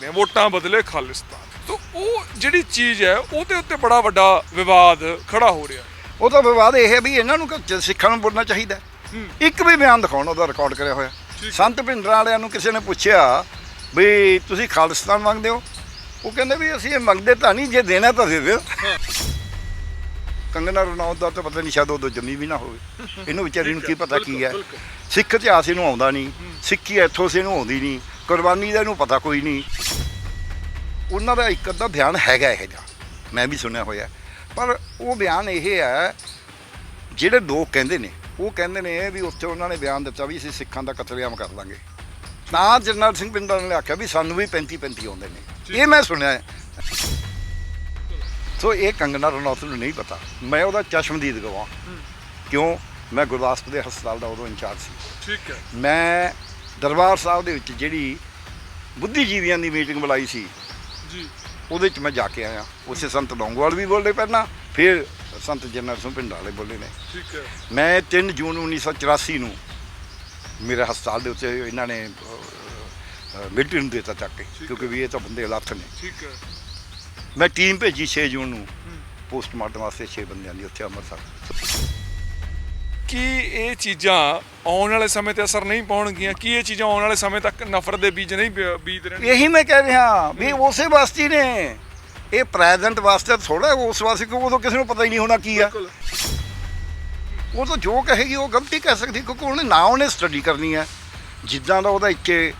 ਨੇ ਵੋਟਾਂ ਬਦਲੇ ਖਾਲਿਸਤਾਨ। ਤੋ ਉਹ ਜਿਹੜੀ ਚੀਜ਼ ਹੈ ਉਹਦੇ ਉੱਤੇ ਬੜਾ ਵੱਡਾ ਵਿਵਾਦ ਖੜਾ ਹੋ ਰਿਹਾ ਉਹ ਤਾਂ ਵਿਵਾਦ ਇਹ ਹੈ ਵੀ ਇਹਨਾਂ ਨੂੰ ਕਿ ਸਿੱਖਾਂ ਨੂੰ ਬੋਲਣਾ ਚਾਹੀਦਾ। ਇੱਕ ਵੀ ਬਿਆਨ ਦਿਖਾਉਣ ਉਹਦਾ ਰਿਕਾਰਡ ਕਰਿਆ ਹੋਇਆ। ਸੰਤ ਭਿੰਡਰਾਂ ਵਾਲਿਆਂ ਨੂੰ ਕਿਸੇ ਨੇ ਪੁੱਛਿਆ ਵੀ ਤੁਸੀਂ ਖਾਲਿਸਤਾਨ ਮੰਗਦੇ ਹੋ? ਉਹ ਕਹਿੰਦੇ ਵੀ ਅਸੀਂ ਇਹ ਮੰਗਦੇ ਤਾਂ ਨਹੀਂ ਜੇ ਦੇਣਾ ਤਾਂ ਦੇ ਦਿਓ। ਕੰਗਨਾ ਰਣੌਤ ਦਾ ਤਾਂ ਪਤਾ ਨਹੀਂ ਸ਼ਾਇਦ ਉਦੋਂ ਜੰਮੀ ਵੀ ਨਾ ਹੋਵੇ। ਇਹਨੂੰ ਵਿਚਾਰੀ ਨੂੰ ਕੀ ਪਤਾ ਕੀ ਹੈ। ਸਿੱਖ ਇਤਿਹਾਸ ਇਹਨੂੰ ਆਉਂਦਾ ਨਹੀਂ। ਸਿੱਖੀ ਇੱਥੋਂ ਸੇ ਇਹਨੂੰ ਆਉਂਦੀ ਨਹੀਂ। ਕੁਰਬਾਨੀ ਦਾ ਇਹਨੂੰ ਪਤਾ ਕੋਈ ਨਹੀਂ। ਉਹਨਾਂ ਦਾ ਇੱਕ ਅੱਧਾ ਬਿਆਨ ਹੈਗਾ ਇਹ ਜਿਹਾ। ਮੈਂ ਵੀ ਸੁਣਿਆ ਹੋਇਆ। ਪਰ ਉਹ ਬਿਆਨ ਇਹ ਹੈ ਜਿਹੜੇ ਲੋਕ ਕਹਿੰਦੇ ਨੇ ਉਹ ਕਹਿੰਦੇ ਨੇ ਵੀ ਉੱਥੇ ਉਹਨਾਂ ਨੇ ਬਿਆਨ ਦਿੱਤਾ ਵੀ ਅਸੀਂ ਸਿੱਖਾਂ ਦਾ ਕਤਲੇਆਮ ਕਰ ਲਾਂਗੇ ਤਾਂ ਜਰਨਲ ਸਿੰਘ ਪਿੰਡਰ ਨੇ ਆਖਿਆ ਵੀ ਸਾਨੂੰ ਵੀ 35 35 ਆਉਂਦੇ ਨੇ। ਇਹ ਮੈਂ ਸੁਣਿਆ ਹੈ। ਸੋ ਇਹ ਕੰਗਨਾ ਰਣੌਤ ਨੂੰ ਨਹੀਂ ਪਤਾ। ਮੈਂ ਉਹਦਾ ਚਸ਼ਮਦੀਦ ਗਵਾਹ ਕਿਉਂ? ਮੈਂ ਗੁਰਦਾਸਪੁਰ ਦੇ ਹਸਪਤਾਲ ਦਾ ਉਦੋਂ ਇੰਚਾਰਜ ਸੀ। ਠੀਕ ਹੈ। ਮੈਂ ਦਰਬਾਰ ਸਾਹਿਬ ਦੇ ਵਿੱਚ ਜਿਹੜੀ ਬੁੱਧੀਜੀਵੀਆਂ ਦੀ ਮੀਟਿੰਗ ਬੁਲਾਈ ਸੀ। ਜੀ। ਉਹਦੇ ਚ ਮੈਂ ਜਾ ਕੇ ਆਇਆ। ਉਸੇ ਸੰਤ ਲੌਂਗੋਵਾਲ ਵੀ ਬੋਲੇ ਪਹਿਲਾਂ ਫਿਰ ਸੰਤ ਜਨਰਲ ਸਿੰਘ ਪਿੰਡ ਵਾਲੇ ਬੋਲੇ ਨੇ। ਠੀਕ ਹੈ। ਮੈਂ 3 ਜੂਨ 1984 ਨੂੰ ਮੇਰੇ ਹਸਪਤਾਲ ਦੇ ਉੱਤੇ ਇਹਨਾਂ ਨੇ ਮਿਲਟਰੀ ਨੂੰ ਦਿੱਤਾ ਚੱਕ ਕੇ। ਕਿਉਂਕਿ ਵੀ ਇਹ ਤਾਂ ਬੰਦੇ ਲੱਥ ਨੇ। ਠੀਕ ਹੈ। ਮੈਂ ਟੀਮ ਭੇਜੀ 6 ਜੂਨ ਨੂੰ। ਪੋਸਟਮਾਰਟਮ ਵਾਸਤੇ 6 ਬੰਦਿਆਂ ਦੀ ਉੱਥੇ ਅੰਮ੍ਰਿਤਸਰ। ਕੀ ਇਹ ਚੀਜ਼ਾਂ ਆਉਣ ਵਾਲੇ ਸਮੇਂ ਤੇ ਅਸਰ ਨਹੀਂ ਪਾਉਣਗੀਆਂ? ਕੀ ਇਹ ਚੀਜ਼ਾਂ ਆਉਣ ਵਾਲੇ ਸਮੇਂ ਤੱਕ ਨਫ਼ਰਤ ਦੇ ਬੀਜ ਨਹੀਂ ਬੀ- ਬੀਜ ਰਹਿਣਗੇ? ਇਹੀ ਮੈਂ ਕਹਿ ਰਿਹਾ ਵੀ ਉਸੇ ਵਾਸਤੇ ਹੀ ਨੇ। ਇਹ ਪ੍ਰੈਜ਼ੈਂਟ ਵਾਸਤੇ ਥੋੜਾ ਉਸ ਵਾਸਤੇ ਕਿਉਂਕਿ ਉਦੋਂ ਕਿਸੇ ਨੂੰ ਪਤਾ ਹੀ ਨਹੀਂ ਹੋਣਾ ਕੀ ਆ। ਬਿਲਕੁਲ। ਉਹ ਤਾਂ ਜੋ ਕਹੇਗੀ ਉਹ ਗਲਤੀ ਕਹਿ ਸਕਦੀ ਕਿਉਂਕਿ ਉਹਨੇ ਨਾ ਉਹਨੇ ਸਟੱਡੀ ਕਰਨੀ ਹੈ। ਜਿੱਦਾਂ ਦਾ ਉਹਦਾ ਇੱਥੇ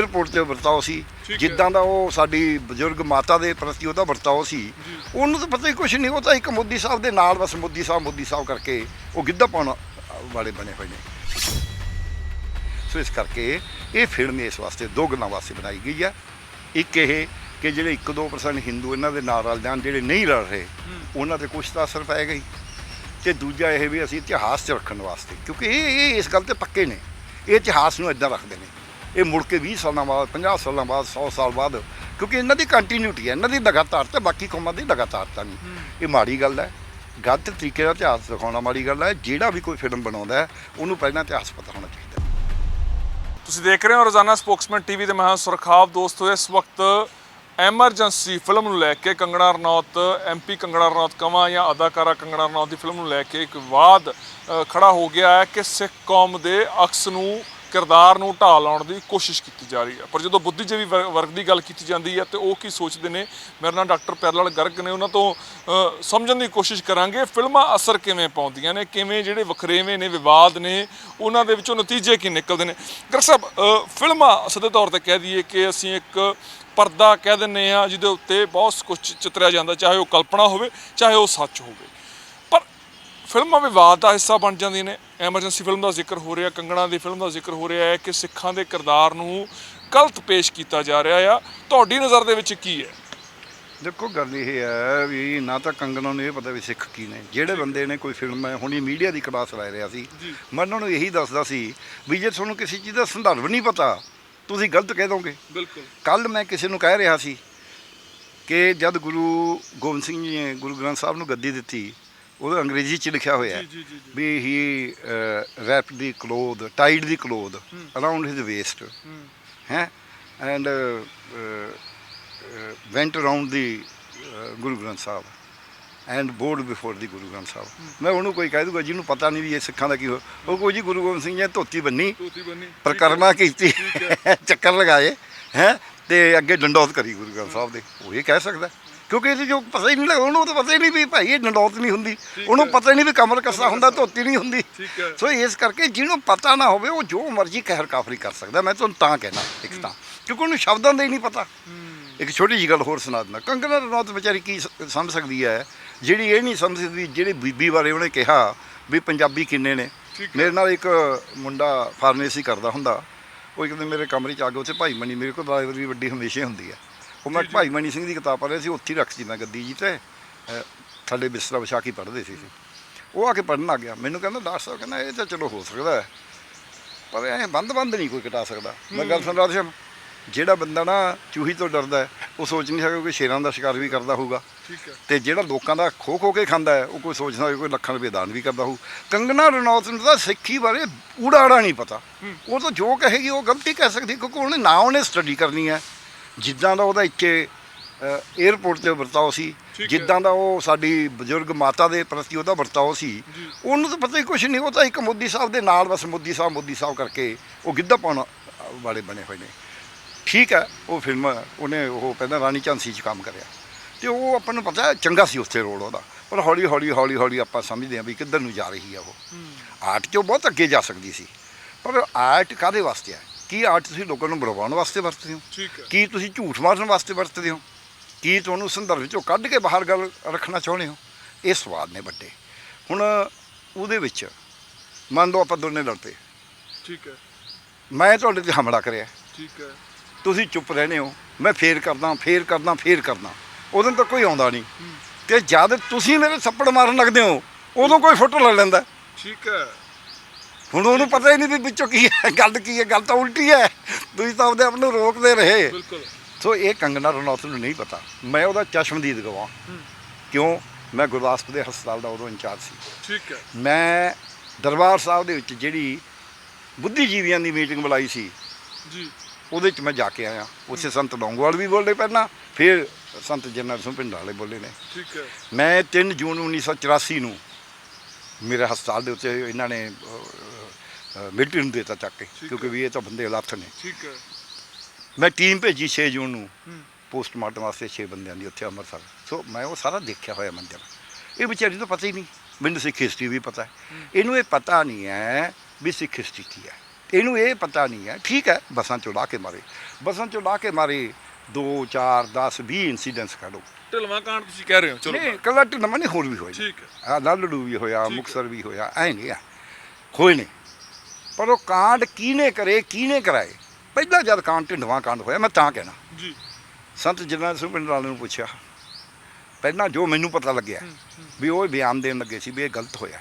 에어ਪੋਰਟ ਤੇ ਵਰਤਾਓ ਸੀ। ਜਿੱਦਾਂ ਦਾ ਉਹ ਸਾਡੀ ਬਜ਼ੁਰਗ ਮਾਤਾ ਦੇ ਪ੍ਰਤੀ ਉਹਦਾ ਵਰਤਾਓ ਸੀ ਉਹਨੂੰ ਤਾਂ ਪਤਾ ਹੀ ਕੁਝ ਨਹੀਂ ਉਹ ਤਾਂ ਇੱਕ ਮੋਦੀ ਸਾਹਿਬ ਦੇ ਨਾਲ ਬਸ ਮੋਦੀ ਸਾਹਿਬ ਮੋਦੀ ਸਾਹਿਬ ਕਰਕੇ ਉਹ ਗਿੱਧਾ ਪਾਉਣ ਵਾਲੇ ਬਣੇ ਹੋਏ ਨੇ। ਸੋ ਇਸ ਕਰਕੇ ਇਹ ਫਿਲਮ ਇਸ ਵਾਸਤੇ ਦੋ ਗੱਲਾਂ ਵਾਸਤੇ ਬਣਾਈ ਗਈ ਆ ਇੱਕ ਇਹ ਕਿ ਜਿਹੜੇ 1-2% ਹਿੰਦੂ ਇਹਨਾਂ ਦੇ ਨਾਲ ਰਲ ਜਾਣ ਜਿਹੜੇ ਨਹੀਂ ਰਲ ਰਹੇ ਉਹਨਾਂ ਤੇ ਕੁਛ ਤਾਂ ਅਸਰ ਪਏਗਾ ਹੀ ਤੇ ਦੂਜਾ ਇਹ ਵੀ ਅਸੀਂ ਇਤਿਹਾਸ 'ਚ ਰੱਖਣ ਵਾਸਤੇ ਕਿਉਂਕਿ ਇਹ ਇਹ ਇਸ ਗੱਲ ਤੇ ਪੱਕੇ ਨੇ। ਇਹ ਇਤਿਹਾਸ ਨੂੰ ਇਦਾਂ ਰੱਖਦੇ ਨੇ। ਇਹ ਮੁੜ ਕੇ 20 ਸਾਲਾਂ ਬਾਅਦ 50 ਸਾਲਾਂ ਬਾਅਦ 100 ਸਾਲ ਬਾਅਦ ਕਿਉਂਕਿ ਇਹਨਾਂ ਦੀ ਕੰਟੀਨਿਊਟੀ ਹੈ ਇਹਨਾਂ ਦੀ ਲਗਾਤਾਰਤਾ ਬਾਕੀ ਕੌਮਾਂ ਦੀ ਲਗਾਤਾਰਤਾ ਨਹੀਂ। ਇਹ ਮਾੜੀ ਗੱਲ ਹੈ ਗਲਤ ਤਰੀਕੇ ਨਾਲ ਇਤਿਹਾਸ ਦਿਖਾਉਣਾ ਮਾੜੀ ਗੱਲ ਹੈ ਜਿਹੜਾ ਵੀ ਕੋਈ ਫਿਲਮ ਬਣਾਉਂਦਾ ਹੈ ਉਹਨੂੰ ਪਹਿਲਾਂ ਇਤਿਹਾਸ ਪਤਾ ਹੋਣਾ ਚਾਹੀਦਾ ਤੁਸੀਂ ਦੇਖ ਰਹੇ ਹੋ ਰੋਜ਼ਾਨਾ ਸਪੋਕਸਮੈਨ ਟੀਵੀ ਤੇ ਮੈਂ ਸੁਰਖਾਬ ਦੋਸਤੋ ਇਸ ਵਕਤ ਐਮਰਜੈਂਸੀ ਫਿਲਮ ਨੂੰ ਲੈ ਕੇ ਕੰਗਣਾ ਰਣੌਤ ਐਮਪੀ ਕੰਗਣਾ ਰਣੌਤ ਕਵਾਂ ਜਾਂ ਅਦਾਕਾਰਾ ਕੰਗਣਾ ਰਣੌਤ ਦੀ ਫਿਲਮ ਨੂੰ ਲੈ ਕੇ ਇੱਕ ਵਿਵਾਦ ਅ, ਖੜਾ ਹੋ ਗਿਆ ਹੈ ਕਿ ਸਿੱਖ ਕੌਮ ਦੇ ਅਕਸ ਨੂੰ ਕਿਰਦਾਰ ਨੂੰ ਢਾਹ ਲਾਉਣ ਦੀ ਕੋਸ਼ਿਸ਼ ਕੀਤੀ ਜਾ ਰਹੀ ਹੈ। ਪਰ ਜਦੋਂ ਬੁੱਧੀਜੀਵੀ ਵਰ- ਵਰਗ ਦੀ ਗੱਲ ਕੀਤੀ ਜਾਂਦੀ ਹੈ ਤੇ ਉਹ ਕੀ ਸੋਚਦੇ ਨੇ? ਮੇਰੇ ਨਾਲ ਡਾਕਟਰ ਪਿਆਰਲਾਲ ਗਰਗ ਨੇ ਉਹਨਾਂ ਤੋਂ ਸਮਝਣ ਦੀ ਕੋਸ਼ਿਸ਼ ਕਰਾਂਗੇ। ਫਿਲਮਾਂ ਅਸਰ ਕਿਵੇਂ ਪਾਉਂਦੀਆਂ ਨੇ? ਕਿਵੇਂ ਜਿਹੜੇ ਵਖਰੇਵੇਂ ਨੇ, ਵਿਵਾਦ ਨੇ, ਉਹਨਾਂ ਦੇ ਵਿੱਚੋਂ ਨਤੀਜੇ ਕੀ ਨਿਕਲਦੇ ਨੇ? ਗਰਗ ਸਾਹਿਬ ਫਿਲਮਾਂ ਸਿੱਧੇ ਤੌਰ ਤੇ ਕਹਿ ਦਈਏ ਕਿ ਅਸੀਂ ਇੱਕ ਪਰਦਾ ਕਹਿ ਦਿੰਨੇ ਆ ਜਿਹਦੇ ਉੱਤੇ ਬਹੁਤ ਕੁਝ ਚਿਤਰਿਆ ਜਾਂਦਾ, ਚਾਹੇ ਉਹ ਕਲਪਨਾ ਹੋਵੇ, ਚਾਹੇ ਉਹ ਸੱਚ ਹੋਵੇ। ਫਿਲਮਾਂ ਵਿਵਾਦ ਦਾ ਹਿੱਸਾ ਬਣ ਜਾਂਦੀਆਂ ਨੇ। ਐਮਰਜੈਂਸੀ ਫਿਲਮ ਦਾ ਜ਼ਿਕਰ ਹੋ ਰਿਹਾ ਕੰਗਣਾ ਦੀ ਫਿਲਮ ਦਾ ਜ਼ਿਕਰ ਹੋ ਰਿਹਾ ਹੈ ਕਿ ਸਿੱਖਾਂ ਦੇ ਕਿਰਦਾਰ ਨੂੰ ਗਲਤ ਪੇਸ਼ ਕੀਤਾ ਜਾ ਰਿਹਾ ਆ। ਤੁਹਾਡੀ ਨਜ਼ਰ ਦੇ ਵਿੱਚ ਕੀ ਹੈ? ਦੇਖੋ ਗੱਲ ਇਹ ਹੈ ਵੀ ਨਾ ਤਾਂ ਕੰਗਣਾ ਨੂੰ ਇਹ ਪਤਾ ਵੀ ਸਿੱਖ ਕੀ ਨੇ। ਜਿਹੜੇ ਬੰਦੇ ਨੇ ਕੋਈ ਫਿਲਮ ਹੈ ਹੁਣੀ ਮੀਡੀਆ ਦੀ ਕਲਾਸ ਲੈ ਰਿਹਾ ਸੀ। ਮੈਂ ਉਹਨਾਂ ਨੂੰ ਇਹੀ ਦੱਸਦਾ ਸੀ ਵੀ ਜੇ ਤੁਹਾਨੂੰ ਕਿਸੇ ਚੀਜ਼ ਦਾ ਸੰਦਰਭ ਨਹੀਂ ਪਤਾ ਤੁਸੀਂ ਗਲਤ ਕਹਿ ਦੋਗੇ। ਬਿਲਕੁਲ। ਕੱਲ ਮੈਂ ਕਿਸੇ ਨੂੰ ਕਹਿ ਰਿਹਾ ਸੀ ਕਿ ਜਦ ਗੁਰੂ ਗੋਬਿੰਦ ਸਿੰਘ ਜੀ ਨੇ ਗੁਰੂ ਗ੍ਰੰਥ ਸਾਹਿਬ ਨੂੰ ਗੱਦੀ ਦਿੱਤੀ ਉਹ ਅੰਗਰੇਜ਼ੀ ਚ ਲਿਖਿਆ ਹੋਇਆ ਹੈ ਜੀ, ਜੀ, ਜੀ, ਜੀ। We he wrap the cloth tied the cloth around his waist ਹੈ। And went around the Guru Granth Sahib and bowed before the Guru Granth Sahib. ਮੈਂ ਉਹਨੂੰ ਕੋਈ ਕਹਿ ਦੂਗਾ ਜਿਹਨੂੰ ਪਤਾ ਨਹੀਂ ਵੀ ਇਹ ਸਿੱਖਾਂ ਦਾ ਕੀ ਹੋ ਉਹ ਕੋਈ ਜੀ ਗੁਰੂ ਗੋਬਿੰਦ ਸਿੰਘ ਜੀ ਨੇ ਧੋਤੀ ਬੰਨੀ ਤੋਤੀ ਬੰਨੀ। ਪ੍ਰਕਰਮਾ ਕੀਤੀ ਚੱਕਰ ਲਗਾਏ ਹੈ? ਤੇ ਅੱਗੇ ਡੰਡੌਤ ਕਰੀ ਗੁਰੂ ਗ੍ਰੰਥ ਸਾਹਿਬ ਦੇ। ਉਹ ਇਹ ਕਹਿ ਸਕਦਾ। ਕਿਉਂਕਿ ਇਹ ਜੋ ਪਤਾ ਹੀ ਨਹੀਂ ਲੱਗਦਾ ਉਹਨੂੰ ਤਾਂ ਪਤਾ ਹੀ ਨਹੀਂ ਵੀ ਭਾਈ ਇਹ ਡੰਡੌਤ ਨਹੀਂ ਹੁੰਦੀ। ਉਹਨੂੰ ਪਤਾ ਹੀ ਨਹੀਂ ਵੀ ਕਮਰ ਕੱਸਾ ਹੁੰਦਾ ਧੋਤੀ ਨਹੀਂ ਹੁੰਦੀ। ਸੋ ਇਸ ਕਰਕੇ ਜਿਹਨੂੰ ਪਤਾ ਨਾ ਹੋਵੇ ਉਹ ਜੋ ਮਰਜ਼ੀ ਕਹਿਰ ਕਾਫਰੀ ਕਰ ਸਕਦਾ। ਮੈਂ ਤੁਹਾਨੂੰ ਤਾਂ ਕਹਿਣਾ ਇੱਕ ਤਾਂ। ਕਿਉਂਕਿ ਉਹਨੂੰ ਸ਼ਬਦਾਂ ਦਾ ਹੀ ਨਹੀਂ ਪਤਾ। ਇੱਕ ਛੋਟੀ ਜਿਹੀ ਗੱਲ ਹੋਰ ਸੁਣਾ ਦਿੰਦਾ। ਕੰਗਨਾ ਰਣੌਤ ਵਿਚਾਰੀ ਕੀ ਸਮਝ ਸਕਦੀ ਹੈ? ਜਿਹੜੀ ਇਹ ਨਹੀਂ ਸਮਝ ਸਕਦੀ ਜਿਹੜੀ ਬੀਬੀ ਬਾਰੇ ਉਹਨੇ ਕਿਹਾ ਵੀ ਪੰਜਾਬੀ ਕਿੰਨੇ ਨੇ। ਮੇਰੇ ਨਾਲ ਇੱਕ ਮੁੰਡਾ ਫਾਰਮੇਸੀ ਕਰਦਾ ਹੁੰਦਾ। ਉਹ ਕਹਿੰਦੇ ਮੇਰੇ ਕਮਰੇ 'ਚ ਆ ਕੇ ਉੱਥੇ ਭਾਈ ਮਣੀ ਮੇਰੇ ਕੋਲ ਡਰਾਈਵਰ ਵੀ ਵੱਡੀ ਹਮੇਸ਼ਾ ਹੁੰਦੀ ਹੈ। ਉਹ ਮੈਂ ਭਾਈ ਮਣੀ ਸਿੰਘ ਦੀ ਕਿਤਾਬ ਪੜ੍ਹ ਰਿਹਾ ਸੀ ਉੱਥੇ ਹੀ ਰੱਖੀ ਮੈਂ ਗੱਦੀ ਜੀ ਤੇ ਅਹ, ਥੱਲੇ ਬਿਸਤਰਾ ਵਿਛਾ ਕੇ ਪੜ੍ਹਦੇ ਸੀ। ਉਹ ਆ ਕੇ ਪੜ੍ਹਨ ਲੱਗ ਗਿਆ। ਮੈਨੂੰ ਕਹਿੰਦਾ ਡਾਕਟਰ ਸਾਹਿਬ ਕਹਿੰਦਾ ਇਹ ਤਾਂ ਚਲੋ ਹੋ ਸਕਦਾ ਹੈ ਪਰ ਐ ਬੰਦ ਬੰਦ ਨਹੀਂ ਕੋਈ ਕਟਾ ਸਕਦਾ। ਮੈਂ ਗੱਲ ਸੁਣ ਰਿਹਾ ਸੀ ਜਿਹੜਾ ਬੰਦਾ ਨਾ ਚੂਹੀ ਤੋਂ ਡਰਦਾ ਹੈ ਉਹ ਸੋਚ ਨਹੀਂ ਸਕਦਾ ਕਿ ਸ਼ੇਰਾਂ ਦਾ ਸ਼ਿਕਾਰ ਵੀ ਕਰਦਾ ਹੋਊਗਾ। ਠੀਕ ਹੈ। ਤੇ ਜਿਹੜਾ ਲੋਕਾਂ ਦਾ ਖੋ ਖੋ ਕੇ ਖਾਂਦਾ ਹੈ ਉਹ ਕੋਈ ਸੋਚਦਾ ਹੋਵੇ ਕੋਈ ਲੱਖਾਂ ਰੁਪਏ ਦਾਨ ਵੀ ਕਰਦਾ ਹੋਊ। ਕੰਗਨਾ ਰਣੌਤ ਨੂੰ ਤਾਂ ਸਿੱਖੀ ਬਾਰੇ ਊੜਾ ਆੜਾ ਨਹੀਂ ਪਤਾ। ਉਹ ਤਾਂ ਜੋ ਕਹੇਗੀ ਉਹ ਗਲਤੀ ਕਹਿ ਸਕਦੀ ਕਿਉਂਕਿ ਉਹਨੇ ਨਾ ਉਹਨੇ ਸਟੱਡੀ ਕਰਨੀ ਹੈ। ਜਿੱਦਾਂ ਦਾ ਉਹਦਾ ਇੱਥੇ 에어ਪੋਰਟ ਤੇ ਵਰਤਾਓ ਸੀ। ਜਿੱਦਾਂ ਦਾ ਉਹ ਸਾਡੀ ਬਜ਼ੁਰਗ ਮਾਤਾ ਦੇ ਪ੍ਰਤੀ ਉਹਦਾ ਵਰਤਾਓ ਸੀ। ਉਹਨੂੰ ਤਾਂ ਪਤਾ ਹੀ ਕੁਝ ਨਹੀਂ ਉਹ ਤਾਂ ਇੱਕ ਮੋਦੀ ਸਾਹਿਬ ਦੇ ਨਾਲ ਬਸ ਮੋਦੀ ਸਾਹਿਬ ਮੋਦੀ ਸਾਹਿਬ ਕਰਕੇ ਉਹ ਗਿੱਧਾ ਪਾਉਣ ਵਾਲੇ ਬਣੇ ਹੋਏ ਨੇ। ਠੀਕ ਹੈ ਉਹ ਫਿਲਮ ਉਹਨੇ ਉਹ ਪਹਿਲਾਂ ਰਾਣੀ ਝਾਂਸੀ 'ਚ ਕੰਮ ਕਰਿਆ। ਤੇ ਉਹ ਆਪਾਂ ਨੂੰ ਪਤਾ ਚੰਗਾ ਸੀ ਉੱਥੇ ਰੋਲ ਉਹਦਾ। ਪਰ ਹੌਲੀ ਹੌਲੀ ਹੌਲੀ ਹੌਲੀ ਆਪਾਂ ਸਮਝਦੇ ਹਾਂ ਵੀ ਕਿੱਧਰ ਨੂੰ ਜਾ ਰਹੀ ਆ ਉਹ। ਆਰਟ 'ਚੋਂ ਬਹੁਤ ਅੱਗੇ ਜਾ ਸਕਦੀ ਸੀ? ਪਰ ਆਰਟ ਕਾਦੇ ਵਾਸਤੇ ਹੈ ਕੀ ਆਰਟ ਤੁਸੀਂ ਲੋਕਾਂ ਨੂੰ ਬੁਲਵਾਉਣ ਵਾਸਤੇ ਵਰਤਦੇ ਹੋ? ਠੀਕ ਹੈ। ਕੀ ਤੁਸੀਂ ਝੂਠ ਮਾਰਨ ਵਾਸਤੇ ਵਰਤਦੇ ਹੋ? ਕੀ ਤੁਹਾਨੂੰ ਸੰਦਰਭ ਵਿੱਚੋਂ ਕੱਢ ਕੇ ਬਾਹਰ ਗੱਲ ਰੱਖਣਾ ਚਾਹੁੰਦੇ ਹੋ? ਇਹ ਸਵਾਦ ਨੇ ਵੱਡੇ। ਹੁਣ ਉਹਦੇ ਵਿੱਚ ਮੰਨ ਲਓ ਆਪਾਂ ਦੋਨੇ ਲੜ ਪਏ ਠੀਕ ਹੈ। ਮੈਂ ਤੁਹਾਡੇ ਤੇ ਹਮਲਾ ਕਰਿਆ। ਠੀਕ ਹੈ। ਤੁਸੀਂ ਚੁੱਪ ਰਹਿੰਦੇ ਹੋ। ਮੈਂ ਫੇਰ ਕਰਦਾ ਫੇਰ ਕਰਦਾ ਫੇਰ ਕਰਦਾ। ਉਦੋਂ ਤੱਕ ਕੋਈ ਆਉਂਦਾ ਨਹੀਂ। ਤੇ ਜਦ ਤੁਸੀਂ ਮੇਰੇ ਥੱਪੜ ਮਾਰਨ ਲੱਗਦੇ ਹੋ ਉਦੋਂ ਕੋਈ ਫੋਟੋ ਲੈ ਲੈਂਦਾ। ਠੀਕ ਹੈ। ਹੁਣ ਉਹਨੂੰ ਪਤਾ ਹੀ ਨਹੀਂ ਵੀ ਵਿੱਚੋਂ ਕੀ ਹੈ ਗੱਲ ਕੀ ਹੈ ਗੱਲ ਤਾਂ ਉਲਟੀ ਹੈ। ਤੁਸੀਂ ਤਾਂ ਆਪਦੇ ਆਪ ਨੂੰ ਰੋਕਦੇ ਰਹੇ। ਬਿਲਕੁਲ। ਸੋ ਇਹ ਕੰਗਨਾ ਰਣੌਤ ਨੂੰ ਨਹੀਂ ਪਤਾ। ਮੈਂ ਉਹਦਾ ਚਸ਼ਮਦੀਦ ਗਵਾਹ ਕਿਉਂ? ਮੈਂ ਗੁਰਦਾਸਪੁਰ ਦੇ ਹਸਪਤਾਲ ਦਾ ਉਦੋਂ ਇੰਚਾਰਜ ਸੀ। ਠੀਕ ਹੈ। ਮੈਂ ਦਰਬਾਰ ਸਾਹਿਬ ਦੇ ਵਿੱਚ ਜਿਹੜੀ ਬੁੱਧੀਜੀਵੀਆਂ ਦੀ ਮੀਟਿੰਗ ਬੁਲਾਈ ਸੀ ਜੀ। ਉਹਦੇ ਚ ਮੈਂ ਜਾ ਕੇ ਆਇਆ। ਉੱਥੇ ਸੰਤ ਲੌਂਗੋਵਾਲ ਵੀ ਬੋਲੇ ਪਹਿਲਾਂ ਫਿਰ ਸੰਤ ਜਨਰਲ ਸਿੰਘ ਪਿੰਡ ਵਾਲੇ ਬੋਲੇ ਨੇ। ਠੀਕ ਹੈ। ਮੈਂ 3 ਜੂਨ 1984 ਨੂੰ ਮੇਰੇ ਹਸਪਤਾਲ ਦੇ ਉੱਤੇ ਇਹਨਾਂ ਨੇ ਮਿਲਟਰੀ ਨੂੰ ਦੇਤਾ ਚੱਕ ਕੇ। ਕਿਉਂਕਿ ਵੀ ਇਹ ਤਾਂ ਬੰਦੇ ਲੱਥ ਨੇ। ਠੀਕ ਹੈ। ਮੈਂ ਟੀਮ ਭੇਜੀ 6 ਜੂਨ ਨੂੰ। ਪੋਸਟਮਾਰਟਮ ਵਾਸਤੇ 6 ਬੰਦਿਆਂ ਦੀ ਉੱਥੇ ਅੰਮ੍ਰਿਤਸਰ। ਸੋ ਮੈਂ ਉਹ ਸਾਰਾ ਦੇਖਿਆ ਹੋਇਆ ਮੰਦਰ। ਇਹ ਵਿਚਾਰੀ ਨੂੰ ਪਤਾ ਹੀ ਨਹੀਂ। ਮੈਨੂੰ ਸਿੱਖ ਹਿਸਟਰੀ ਵੀ ਪਤਾ ਹੈ। ਇਹਨੂੰ ਇਹ ਪਤਾ ਨਹੀਂ ਹੈ ਵੀ ਸਿੱਖ ਹਿਸਟਰੀ ਕੀ ਹੈ। ਇਹਨੂੰ ਇਹ ਪਤਾ ਨਹੀਂ ਹੈ। ਠੀਕ ਹੈ ਬੱਸਾਂ ਚੋਂ ਲਾ ਕੇ ਮਾਰੇ। ਬੱਸਾਂ ਚੋਂ ਲਾ ਕੇ ਮਾਰੇ 2 4 10 20 ਇਨਸੀਡੈਂਟਸ ਕੱਢੋ। ਢਲਵਾ ਕਾਂਡ ਤੁਸੀਂ ਕਹਿ ਰਹੇ ਹੋ ਚਲੋ। ਨਹੀਂ ਕੱਲਾ ਢਿੱਲਵਾਂ ਨਹੀਂ ਹੋਰ ਵੀ ਹੋਏ ਨੇ। ਠੀਕ ਹੈ। ਆ ਲਾਲੜੂ ਵੀ ਹੋਇਆ। ਮੁਕਸਰ ਵੀ ਹੋਇਆ ਐ ਨਹੀਂ ਆ ਹੋਏ ਨੇ। ਪਰ ਉਹ ਕਾਂਡ ਕਿਹਨੇ ਕਰੇ ਕਿਹਨੇ ਕਰਾਏ? ਪਹਿਲਾਂ ਜਦ ਕਾਂਡ ਢਿੰਡਵਾ ਕਾਂਡ ਹੋਇਆ ਮੈਂ ਤਾਂ ਕਹਿਣਾ। ਜੀ। ਸੰਤ ਜਰਨੈਲ ਸਿੰਘ ਪਿੰਡ ਵਾਲੇ ਨੂੰ ਪੁੱਛਿਆ। ਪਹਿਲਾਂ ਜੋ ਮੈਨੂੰ ਪਤਾ ਲੱਗਿਆ ਵੀ ਉਹ ਬਿਆਨ ਦੇਣ ਲੱਗੇ ਸੀ ਵੀ ਇਹ ਗਲਤ ਹੋਇਆ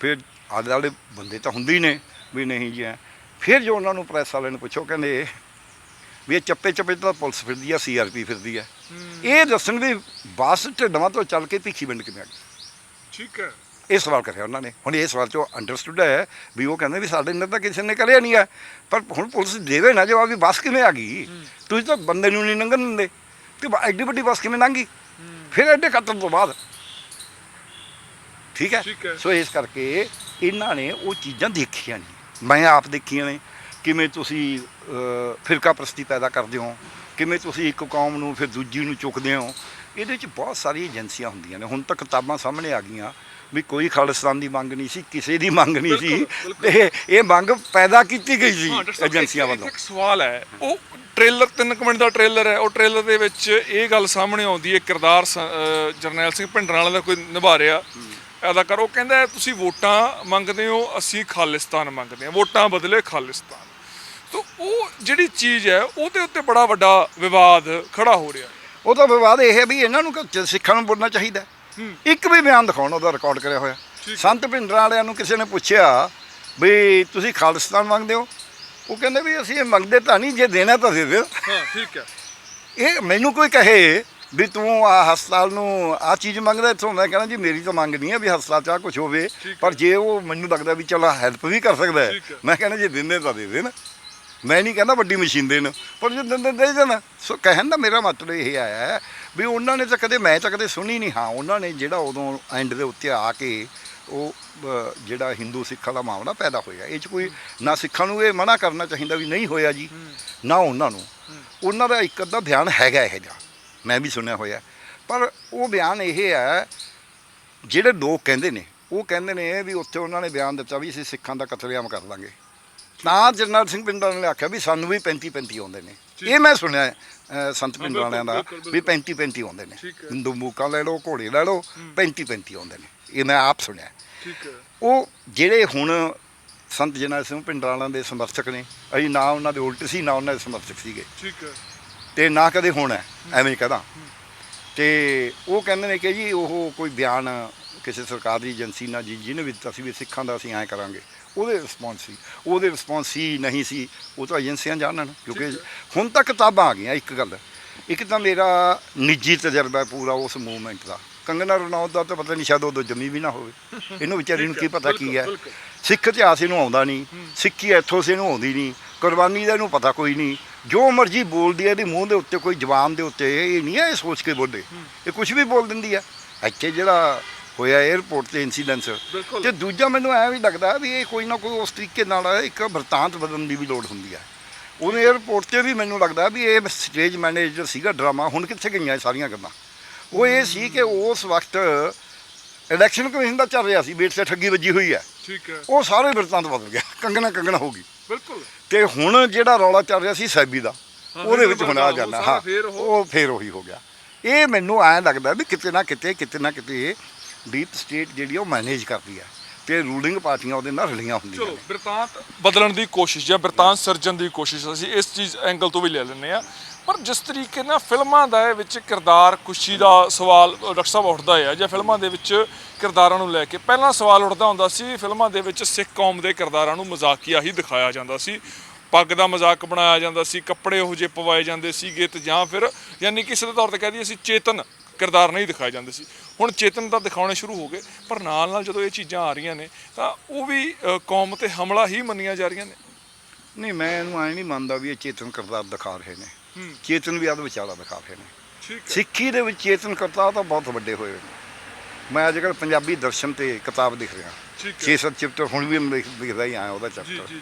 ਫਿਰ ਆਲੇ ਵਾਲੇ ਬੰਦੇ ਤਾਂ ਹੁੰਦੇ ਹੀ ਨੇ ਵੀ ਨਹੀਂ ਜੀ। ਫਿਰ ਜੋ ਉਹਨਾਂ ਨੂੰ ਪ੍ਰੈਸ ਵਾਲੇ ਨੂੰ ਪੁੱਛੋ ਕਹਿੰਦੇ ਵੀ ਇਹ ਚੱਪੇ ਚੱਪੇ ਤਾਂ ਪੁਲਿਸ ਫਿਰਦੀ ਆ ਸੀਆਰਪੀ ਫਿਰਦੀ ਆ ਇਹ ਦੱਸਣ ਵੀ ਬੱਸ ਢਿੱਡਵਾਂ ਤੋਂ ਚੱਲ ਕੇ ਭਿੱਖੀ ਪਿੰਡ ਕਿਵੇਂ ਆ ਗਈ? ਠੀਕ ਹੈ। ਇਹ ਸਵਾਲ ਕਰਿਆ ਉਹਨਾਂ ਨੇ। ਹੁਣ ਇਹ ਸਵਾਲ ਚੋਂ ਅੰਡਰਸਟੂਡ ਹੈ ਵੀ ਉਹ ਕਹਿੰਦੇ ਵੀ ਸਾਡੇ ਅੰਦਰ ਤਾਂ ਕਿਸੇ ਨੇ ਕਰਿਆ ਨਹੀਂ ਹੈ। ਪਰ ਹੁਣ ਪੁਲਿਸ ਦੇਵੇ ਨਾ ਜਵਾਬ ਵੀ ਬੱਸ ਕਿਵੇਂ ਆ ਗਈ? ਤੁਸੀਂ ਤਾਂ ਬੰਦੇ ਨੂੰ ਨਹੀਂ ਲੰਘਣ ਦਿੰਦੇ। ਤੇ ਐਡੀ ਵੱਡੀ ਬੱਸ ਕਿਵੇਂ ਲੰਘੀ? ਫਿਰ ਐਡੇ ਕਤਲ ਤੋਂ ਬਾਅਦ। ਠੀਕ ਹੈ। ਸੋ ਇਸ ਕਰਕੇ ਇਹਨਾਂ ਨੇ ਉਹ ਚੀਜ਼ਾਂ ਦੇਖੀਆਂ ਨਹੀਂ। ਮੈਂ ਆਪ ਦੇਖੀਆਂ ਨੇ। ਕਿਵੇਂ ਤੁਸੀਂ ਫਿਰਕਾ ਪ੍ਰਸਤੀ ਪੈਦਾ ਕਰਦੇ ਹੋ। ਕਿਵੇਂ ਤੁਸੀਂ ਇੱਕ ਕੌਮ ਨੂੰ ਫਿਰ ਦੂਜੀ ਨੂੰ ਚੁੱਕਦੇ ਹੋ। ਇਹਦੇ ਵਿੱਚ ਬਹੁਤ ਸਾਰੀਆਂ ਏਜੰਸੀਆਂ ਹੁੰਦੀਆਂ ਨੇ। ਹੁਣ ਤਾਂ ਕਿਤਾਬਾਂ ਸਾਹਮਣੇ ਆ ਗਈਆਂ। ਵੀ ਕੋਈ ਖਾਲਿਸਤਾਨ ਦੀ ਮੰਗ ਨਹੀਂ ਸੀ ਕਿਸੇ ਦੀ ਮੰਗ ਨਹੀਂ ਸੀ। ਤੇ ਇਹ ਮੰਗ ਪੈਦਾ ਕੀਤੀ ਗਈ ਸੀ ਏਜੰਸੀਆਂ ਵੱਲੋਂ। ਇੱਕ ਸਵਾਲ ਹੈ ਉਹ ਟ੍ਰੇਲਰ 3 ਮਿੰਟ ਦਾ ਟ੍ਰੇਲਰ ਹੈ ਉਹ ਟ੍ਰੇਲਰ ਦੇ ਵਿੱਚ ਇਹ ਗੱਲ ਸਾਹਮਣੇ ਆਉਂਦੀ ਹੈ ਕਿਰਦਾਰ ਜਰਨੈਲ ਸਿੰਘ ਭਿੰਡਰਾਂ ਦਾ ਕੋਈ ਨਿਭਾ ਰਿਹਾ। ਅਦਾਕਾਰ ਉਹ ਕਹਿੰਦਾ ਤੁਸੀਂ ਵੋਟਾਂ ਮੰਗਦੇ ਹੋ ਅਸੀਂ ਖਾਲਿਸਤਾਨ ਮੰਗਦੇ ਹਾਂ। ਵੋਟਾਂ ਬਦਲੇ ਖਾਲਿਸਤਾਨ। ਤਾਂ ਉਹ ਜਿਹੜੀ ਚੀਜ਼ ਹੈ ਉਹਦੇ ਉੱਤੇ ਬੜਾ ਵੱਡਾ ਵਿਵਾਦ ਖੜਾ ਹੋ ਰਿਹਾ ਹੈ। ਉਹ ਤਾਂ ਵਿਵਾਦ ਇਹ ਹੈ ਵੀ ਇਹਨਾਂ ਨੂੰ ਸਿੱਖਾਂ ਨੂੰ ਬੋਲਣਾ ਚਾਹੀਦਾ। ਇੱਕ ਵੀ ਬਿਆਨ ਦਿਖਾਉਣ ਉਹਦਾ ਰਿਕਾਰਡ ਕਰਿਆ ਹੋਇਆ। ਸੰਤ ਭਿੰਡਰਾਂ ਵਾਲਿਆਂ ਨੂੰ ਕਿਸੇ ਨੇ ਪੁੱਛਿਆ ਵੀ ਤੁਸੀਂ ਖਾਲਿਸਤਾਨ ਮੰਗਦੇ ਹੋ? ਉਹ ਕਹਿੰਦੇ ਵੀ ਅਸੀਂ ਇਹ ਮੰਗਦੇ ਤਾਂ ਨਹੀਂ ਜੇ ਦੇਣਾ ਤਾਂ ਦੇ ਦਿਓ। ਹਾਂ ਠੀਕ ਹੈ। ਇਹ ਮੈਨੂੰ ਕੋਈ ਕਹੇ ਵੀ ਤੂੰ ਆ ਹਸਪਤਾਲ ਨੂੰ ਆ ਚੀਜ਼ ਮੰਗਦਾ ਇੱਥੋਂ ਮੈਂ ਕਹਿੰਦਾ ਜੀ ਮੇਰੀ ਤਾਂ ਮੰਗ ਨਹੀਂ ਹੈ ਵੀ ਹਸਪਤਾਲ 'ਚ ਆ ਕੁਝ ਹੋਵੇ। ਪਰ ਜੇ ਉਹ ਮੈਨੂੰ ਲੱਗਦਾ ਵੀ ਚਲੋ ਹੈਲਪ ਵੀ ਕਰ ਸਕਦਾ ਹੈ। ਮੈਂ ਕਹਿੰਦਾ ਜੇ ਦਿੰਦੇ ਤਾਂ ਦੇ ਦੇਣ। ਮੈਂ ਨਹੀਂ ਕਹਿੰਦਾ ਵੱਡੀ ਮਸ਼ੀਨ ਦੇਣ ਪਰ ਜੇ ਦਿੰਦੇ ਦੇ ਦੇਣ। ਸੋ ਕਹਿਣ ਦਾ ਮੇਰਾ ਮਤਲਬ ਇਹ ਆਇਆ ਹੈ ਵੀ ਉਹਨਾਂ ਨੇ ਤਾਂ ਕਦੇ ਮੈਂ ਤਾਂ ਕਦੇ ਸੁਣੀ ਨਹੀਂ। ਹਾਂ ਉਹਨਾਂ ਨੇ ਜਿਹੜਾ ਉਦੋਂ ਐਂਡ ਦੇ ਉੱਤੇ ਆ ਕੇ ਉਹ ਜਿਹੜਾ ਹਿੰਦੂ ਸਿੱਖਾਂ ਦਾ ਮਾਮਲਾ ਪੈਦਾ ਹੋਇਆ। ਇਹ 'ਚ ਕੋਈ ਨਾ ਸਿੱਖਾਂ ਨੂੰ ਇਹ ਮਨਾ ਕਰਨਾ ਚਾਹੀਦਾ ਵੀ ਨਹੀਂ ਹੋਇਆ ਜੀ ਨਾ ਉਹਨਾਂ ਨੂੰ। ਉਹਨਾਂ ਦਾ ਇੱਕ ਅੱਧਾ ਬਿਆਨ ਹੈਗਾ ਇਹ ਜਿਹਾ ਮੈਂ ਵੀ ਸੁਣਿਆ ਹੋਇਆ। ਪਰ ਉਹ ਬਿਆਨ ਇਹ ਹੈ ਜਿਹੜੇ ਲੋਕ ਕਹਿੰਦੇ ਨੇ ਉਹ ਕਹਿੰਦੇ ਨੇ ਵੀ ਉੱਥੇ ਉਹਨਾਂ ਨੇ ਬਿਆਨ ਦਿੱਤਾ ਵੀ ਅਸੀਂ ਸਿੱਖਾਂ ਦਾ ਕਤਲੇਆਮ ਕਰ ਲਾਂਗੇ। ਤਾਂ ਜਰਨਲ ਸਿੰਘ ਪਿੰਡਾਂ ਨੇ ਆਖਿਆ ਵੀ ਸਾਨੂੰ ਵੀ 35 35 ਆਉਂਦੇ ਨੇ। ਇਹ ਮੈਂ ਸੁਣਿਆ ਸੰਤ ਪਿੰਡ ਵਾਲਿਆਂ ਦਾ ਵੀ 35 35 ਆਉਂਦੇ ਨੇ। ਮੂਕਾਂ ਲੈ ਲਓ ਘੋੜੇ ਲੈ ਲਓ 35 35 ਆਉਂਦੇ ਨੇ। ਇਹ ਮੈਂ ਆਪ ਸੁਣਿਆ ਠੀਕ ਹੈ। ਉਹ ਜਿਹੜੇ ਹੁਣ ਸੰਤ ਜਰਨਲ ਸਿੰਘ ਪਿੰਡਾਂ ਵਾਲਿਆਂ ਦੇ ਸਮਰਥਕ ਨੇ ਅਸੀਂ ਨਾ ਉਹਨਾਂ ਦੇ ਉਲਟ ਸੀ ਨਾ ਉਹਨਾਂ ਦੇ ਸਮਰਥਕ ਸੀਗੇ। ਠੀਕ ਹੈ। ਤੇ ਨਾ ਕਦੇ ਹੋਣਾ ਐਵੇਂ ਕਹਦਾ ਤੇ ਉਹ ਕਹਿੰਦੇ ਨੇ ਕਿ ਜੀ ਉਹ ਕੋਈ ਬਿਆਨ ਕਿਸੇ ਸਰਕਾਰ ਦੀ ਏਜੰਸੀ ਨਾਲ ਜੀ ਜਿਹਨੇ ਵੀ ਦਿੱਤਾ ਸੀ ਵੀ ਸਿੱਖਾਂ ਦਾ ਅਸੀਂ ਐਂ ਕਰਾਂਗੇ। ਉਹਦੇ ਰਿਸਪੌਂਸ ਸੀ। ਉਹਦੇ ਰਿਸਪੌਂਸ ਸੀ ਨਹੀਂ ਸੀ ਉਹ ਤਾਂ ਏਜੰਸੀਆਂ ਜਾਣਨ ਕਿਉਂਕਿ ਹੁਣ ਤੱਕ ਕਿਤਾਬਾਂ ਆ ਗਈਆਂ ਇੱਕ ਗੱਲ। ਇੱਕ ਤਾਂ ਮੇਰਾ ਨਿੱਜੀ ਤਜਰਬਾ ਪੂਰਾ ਉਸ ਮੂਵਮੈਂਟ ਦਾ। ਕੰਗਨਾ ਰਣੌਤ ਦਾ ਤਾਂ ਪਤਾ ਨਹੀਂ ਸ਼ਾਇਦ ਉਦੋਂ ਜੰਮੀ ਵੀ ਨਾ ਹੋਵੇ। ਇਹਨੂੰ ਵਿਚਾਰੀ ਨੂੰ ਕੀ ਪਤਾ ਕੀ ਹੈ। ਸਿੱਖ ਇਤਿਹਾਸ ਇਹਨੂੰ ਆਉਂਦਾ ਨਹੀਂ। ਸਿੱਖੀ ਇੱਥੋਂ ਸੇ ਇਹਨੂੰ ਆਉਂਦੀ ਨਹੀਂ। ਕੁਰਬਾਨੀ ਦਾ ਇਹਨੂੰ ਪਤਾ ਕੋਈ ਨਹੀਂ। ਜੋ ਮਰਜ਼ੀ ਬੋਲਦੀ ਹੈ ਇਹਦੇ ਮੂੰਹ ਦੇ ਉੱਤੇ ਕੋਈ ਜਵਾਨ ਦੇ ਉੱਤੇ ਇਹ ਨਹੀਂ ਹੈ ਇਹ ਸੋਚ ਕੇ ਬੋਲੇ। ਇਹ ਕੁਝ ਵੀ ਬੋਲ ਦਿੰਦੀ ਹੈ। ਇੱਥੇ ਜਿਹੜਾ ਹੋਇਆ 에어ਪੋਰਟ ਤੇ ਇਨਸੀਡੈਂਸ ਤੇ ਦੂਜਾ ਮੈਨੂੰ ਐ ਵੀ ਲੱਗਦਾ ਵੀ ਇਹ ਕੋਈ ਨਾ ਕੋਈ ਉਸ ਤਰੀਕੇ ਨਾਲ ਇੱਕ ਵਰਤਾਂਤ ਬਦਲਣ ਦੀ ਵੀ ਲੋੜ ਹੁੰਦੀ ਹੈ। ਉਹ 에어ਪੋਰਟ ਤੇ ਵੀ ਮੈਨੂੰ ਲੱਗਦਾ ਵੀ ਇਹ ਸਟੇਜ ਮੈਨੇਜਰ ਸੀਗਾ ਡਰਾਮਾ ਹੁਣ ਕਿੱਥੇ ਗਈਆਂ ਇਹ ਸਾਰੀਆਂ ਗੱਲਾਂ? ਉਹ ਇਹ ਸੀ ਕਿ ਉਸ ਵਕਤ ਇਲੈਕਸ਼ਨ ਕਮਿਸ਼ਨ ਦਾ ਚੱਲ ਰਿਹਾ ਸੀ ਬੇਟ ਤੇ ਠੱਗੀ ਵੱਜੀ ਹੋਈ ਹੈ। ਠੀਕ ਹੈ। ਉਹ ਸਾਰੇ ਵਰਤਾਂਤ ਬਦਲ ਗਿਆ ਕੰਗਣਾ ਕੰਗਣਾ ਹੋ ਗਈ। ਬਿਲਕੁਲ। ਤੇ ਹੁਣ ਜਿਹੜਾ ਰੌਲਾ ਚੱਲ ਰਿਹਾ ਸੀ ਸੈਬੀ ਦਾ ਉਹਦੇ ਵਿੱਚ ਹੁਣ ਆ ਜਾਂਦਾ ਹਾਂ ਉਹ ਫੇਰ ਉਹੀ ਹੋ ਗਿਆ। ਇਹ ਮੈਨੂੰ ਐਂ ਲੱਗਦਾ ਵੀ ਕਿਤੇ ਨਾ ਕਿਤੇ ਕਿਤੇ ਨਾ ਕਿਤੇ ਡੀਪ ਸਟੇਟ ਜਿਹੜੀ ਆ ਉਹ ਮੈਨੇਜ ਕਰਦੀ ਹੈ ਤੇ ਰੂਲਿੰਗ ਪਾਰਟੀਆਂ ਉਹਦੇ ਨਾਲ ਰਲੀਆਂ ਹੁੰਦੀਆਂ ਚਲੋ ਨੇ। ਬਿਰਤਾਂਤ ਬਦਲਣ ਦੀ ਕੋਸ਼ਿਸ਼ ਜਾਂ ਬਿਰਤਾਂਤ ਸਿਰਜਣ ਦੀ ਕੋਸ਼ਿਸ਼ ਅਸੀਂ ਇਸ ਚੀਜ਼ ਐਂਗਲ ਤੋਂ ਵੀ ਲੈ ਲੈਂਦੇ ਆ ਪਰ ਜਿਸ ਤਰੀਕੇ ਨਾਲ ਫਿਲਮਾਂ ਦਾ ਇਹ ਵਿੱਚ ਕਿਰਦਾਰ ਕੁਸ਼ੀ ਦਾ ਸਵਾਲ ਅ, ਡਾਕਟਰ ਸਾਹਿਬ ਉੱਠਦਾ ਹੈ ਜਾਂ ਫਿਲਮਾਂ ਦੇ ਵਿੱਚ ਕਿਰਦਾਰਾਂ ਨੂੰ ਲੈ ਕੇ ਪਹਿਲਾਂ ਸਵਾਲ ਉੱਠਦਾ ਹੁੰਦਾ ਸੀ ਫਿਲਮਾਂ ਦੇ ਵਿੱਚ ਸਿੱਖ ਕੌਮ ਦੇ ਕਿਰਦਾਰਾਂ ਨੂੰ ਮਜ਼ਾਕੀਆ ਹੀ ਦਿਖਾਇਆ ਜਾਂਦਾ ਸੀ। ਪੱਗ ਦਾ ਮਜ਼ਾਕ ਬਣਾਇਆ ਜਾਂਦਾ ਸੀ ਕੱਪੜੇ ਉਹੋ ਜਿਹੇ ਪਵਾਏ ਜਾਂਦੇ ਸੀਗੇ ਤੇ ਜਾਂ ਫਿਰ ਯਾਨੀ ਕਿਸੇ ਦੇ ਤੌਰ ਤੇ ਕਹਿ ਦਈਏ ਅਸੀਂ ਚੇਤਨ ਕਿਰਦਾਰ ਨਹੀਂ ਦਿਖਾਏ ਜਾਂਦੇ ਸੀ। ਹੁਣ ਚੇਤਨ ਤਾਂ ਦਿਖਾਉਣੇ ਸ਼ੁਰੂ ਹੋ ਗਏ ਪਰ ਨਾਲ ਨਾਲ ਜਦੋਂ ਇਹ ਚੀਜ਼ਾਂ ਆ ਰਹੀਆਂ ਨੇ ਤਾਂ ਉਹ ਵੀ ਕੌਮ ਤੇ ਹਮਲਾ ਹੀ ਮੰਨੀਆਂ ਜਾ ਰਹੀਆਂ ਨੇ। ਨਹੀਂ ਮੈਂ ਇਹਨੂੰ ਐਂ ਨਹੀਂ ਮੰਨਦਾ ਵੀ ਇਹ ਚੇਤਨ ਕਰਤਾਰ ਦਿਖਾ ਰਹੇ ਨੇ। ਚੇਤਨ ਵੀ ਅੱਧ ਵਿਚਾਲਾ ਦਿਖਾ ਰਹੇ ਨੇ। ਸਿੱਖੀ ਦੇ ਵਿੱਚ ਚੇਤਨ ਕਰਤਾਰ ਤਾਂ ਬਹੁਤ ਵੱਡੇ ਹੋਏ ਨੇ। ਮੈਂ ਅੱਜ ਕੱਲ੍ਹ ਪੰਜਾਬੀ ਦਰਸ਼ਨ ਤੇ ਕਿਤਾਬ ਲਿਖ ਰਿਹਾ। ਹੈ। 6-7 ਚੈਪਟਰ ਹੁਣ ਵੀ ਲਿਖਦਾ ਹੀ ਆਇਆ ਉਹਦਾ ਚੈਪਟਰ।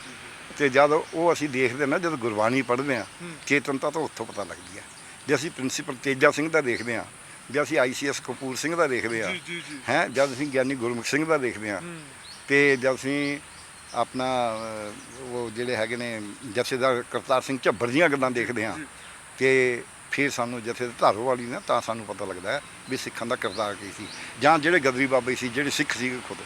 ਤੇ ਜਦ ਉਹ ਅਸੀਂ ਦੇਖਦੇ ਨਾ ਜਦ ਗੁਰਬਾਣੀ ਪੜ੍ਹਦੇ ਆ ਹੂੰ। ਚੇਤਨਤਾ ਤਾਂ ਉੱਥੋਂ ਪਤਾ ਲੱਗਦੀ ਹੈ। ਜੇ ਅਸੀਂ ਪ੍ਰਿੰਸੀਪਲ ਤੇਜਾ ਸਿੰਘ ਦਾ ਦੇਖਦੇ ਆ ਜੇ ਅਸੀਂ ਆਈਸੀਐਸ ਕਪੂਰ ਸਿੰਘ ਦਾ ਦੇਖਦੇ ਆ ਜੀ ਹੈ ਜਦ ਅਸੀਂ ਗਿਆਨੀ ਗੁਰਮੁਖ ਸਿੰਘ ਦਾ ਦੇਖਦੇ ਆ ਤੇ ਜਦ ਅਸੀਂ ਆਪਣਾ ਉਹ ਜਿਹੜੇ ਹੈਗੇ ਨੇ ਜਥੇਦਾਰ ਕਰਤਾਰ ਸਿੰਘ ਝੱਬਰ ਦੀਆਂ ਗੱਲਾਂ ਦੇਖਦੇ ਆ। ਕਿ ਫਿਰ ਸਾਨੂੰ ਜਥੇ ਧਾਰੋ ਵਾਲੀ ਨਾ ਤਾਂ ਸਾਨੂੰ ਪਤਾ ਲੱਗਦਾ ਹੈ ਵੀ ਸਿੱਖਾਂ ਦਾ ਕਿਰਦਾਰ ਕੀ ਸੀ ਜਾਂ ਜਿਹੜੇ ਗਦਰੀ ਬਾਬੇ ਸੀ ਜਿਹੜੇ ਸਿੱਖ ਸੀਗੇ ਖੁਦ।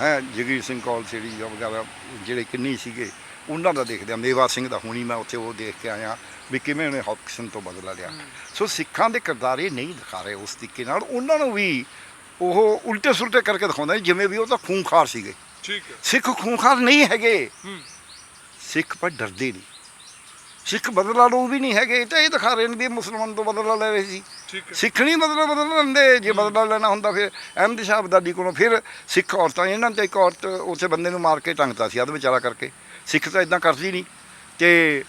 ਹੈ। ਜਗੀਰ ਸਿੰਘ ਕੌਲ ਸੇੜੀ ਜਾਂ ਵਗੈਰਾ ਜਿਹੜੇ ਕਿੰਨੀ ਸੀਗੇ ਉਹਨਾਂ ਦਾ ਦੇਖਦੇ ਆ ਮੇਵਾ ਸਿੰਘ ਦਾ ਹੁਣੀ ਮੈਂ ਉੱਥੇ ਉਹ ਦੇਖ ਕੇ ਆਇਆ ਵੀ ਕਿਵੇਂ ਉਹਨੇ ਹੌਪਕਿਸਨ ਤੋਂ ਬਦਲਾ ਲਿਆ। ਸੋ ਸਿੱਖਾਂ ਦੇ ਕਿਰਦਾਰ ਇਹ ਨਹੀਂ ਦਿਖਾ ਰਹੇ ਉਸ ਤਰੀਕੇ ਨਾਲ। ਉਹਨਾਂ ਨੂੰ ਵੀ ਉਹ ਉਲਟੇ ਸੁਲਟੇ ਕਰਕੇ ਦਿਖਾਉਂਦੇ ਜਿਵੇਂ ਵੀ ਉਹ ਤਾਂ ਖੂੰਖਾਰ ਸੀਗੇ। ਠੀਕ ਹੈ। ਸਿੱਖ ਖੂੰਖਾਰ ਨਹੀਂ ਹੈਗੇ। ਸਿੱਖ ਪਰ ਡਰਦੇ ਨਹੀਂ। ਸਿੱਖ ਬਦਲਾ ਲੂ ਵੀ ਨਹੀਂ ਹੈਗੇ ਤਾਂ ਇਹ ਦਿਖਾ ਰਹੇ ਨੇ ਵੀ ਮੁਸਲਮਾਨ ਤੋਂ ਬਦਲਾ ਲੈ ਰਹੇ ਸੀ। ਸਿੱਖ ਨਹੀਂ ਬਦਲਾ ਬਦਲ ਲੈਂਦੇ। ਜੇ ਬਦਲਾ ਲੈਣਾ ਹੁੰਦਾ ਫਿਰ ਅਹਿਮਦ ਸ਼ਾਹ ਅਬਦਾਲੀ ਕੋਲੋਂ ਫਿਰ ਸਿੱਖ ਔਰਤਾਂ ਇਹਨਾਂ ਤੇ ਇੱਕ ਔਰਤ ਉਸੇ ਬੰਦੇ ਨੂੰ ਮਾਰ ਕੇ ਟੰਗਤਾ ਸੀ ਅੱਧ ਵਿਚਾਰਾ ਕਰਕੇ। ਸਿੱਖ ਤਾਂ ਇਦਾਂ ਕਰਦੀ ਨਹੀਂ ਤੇ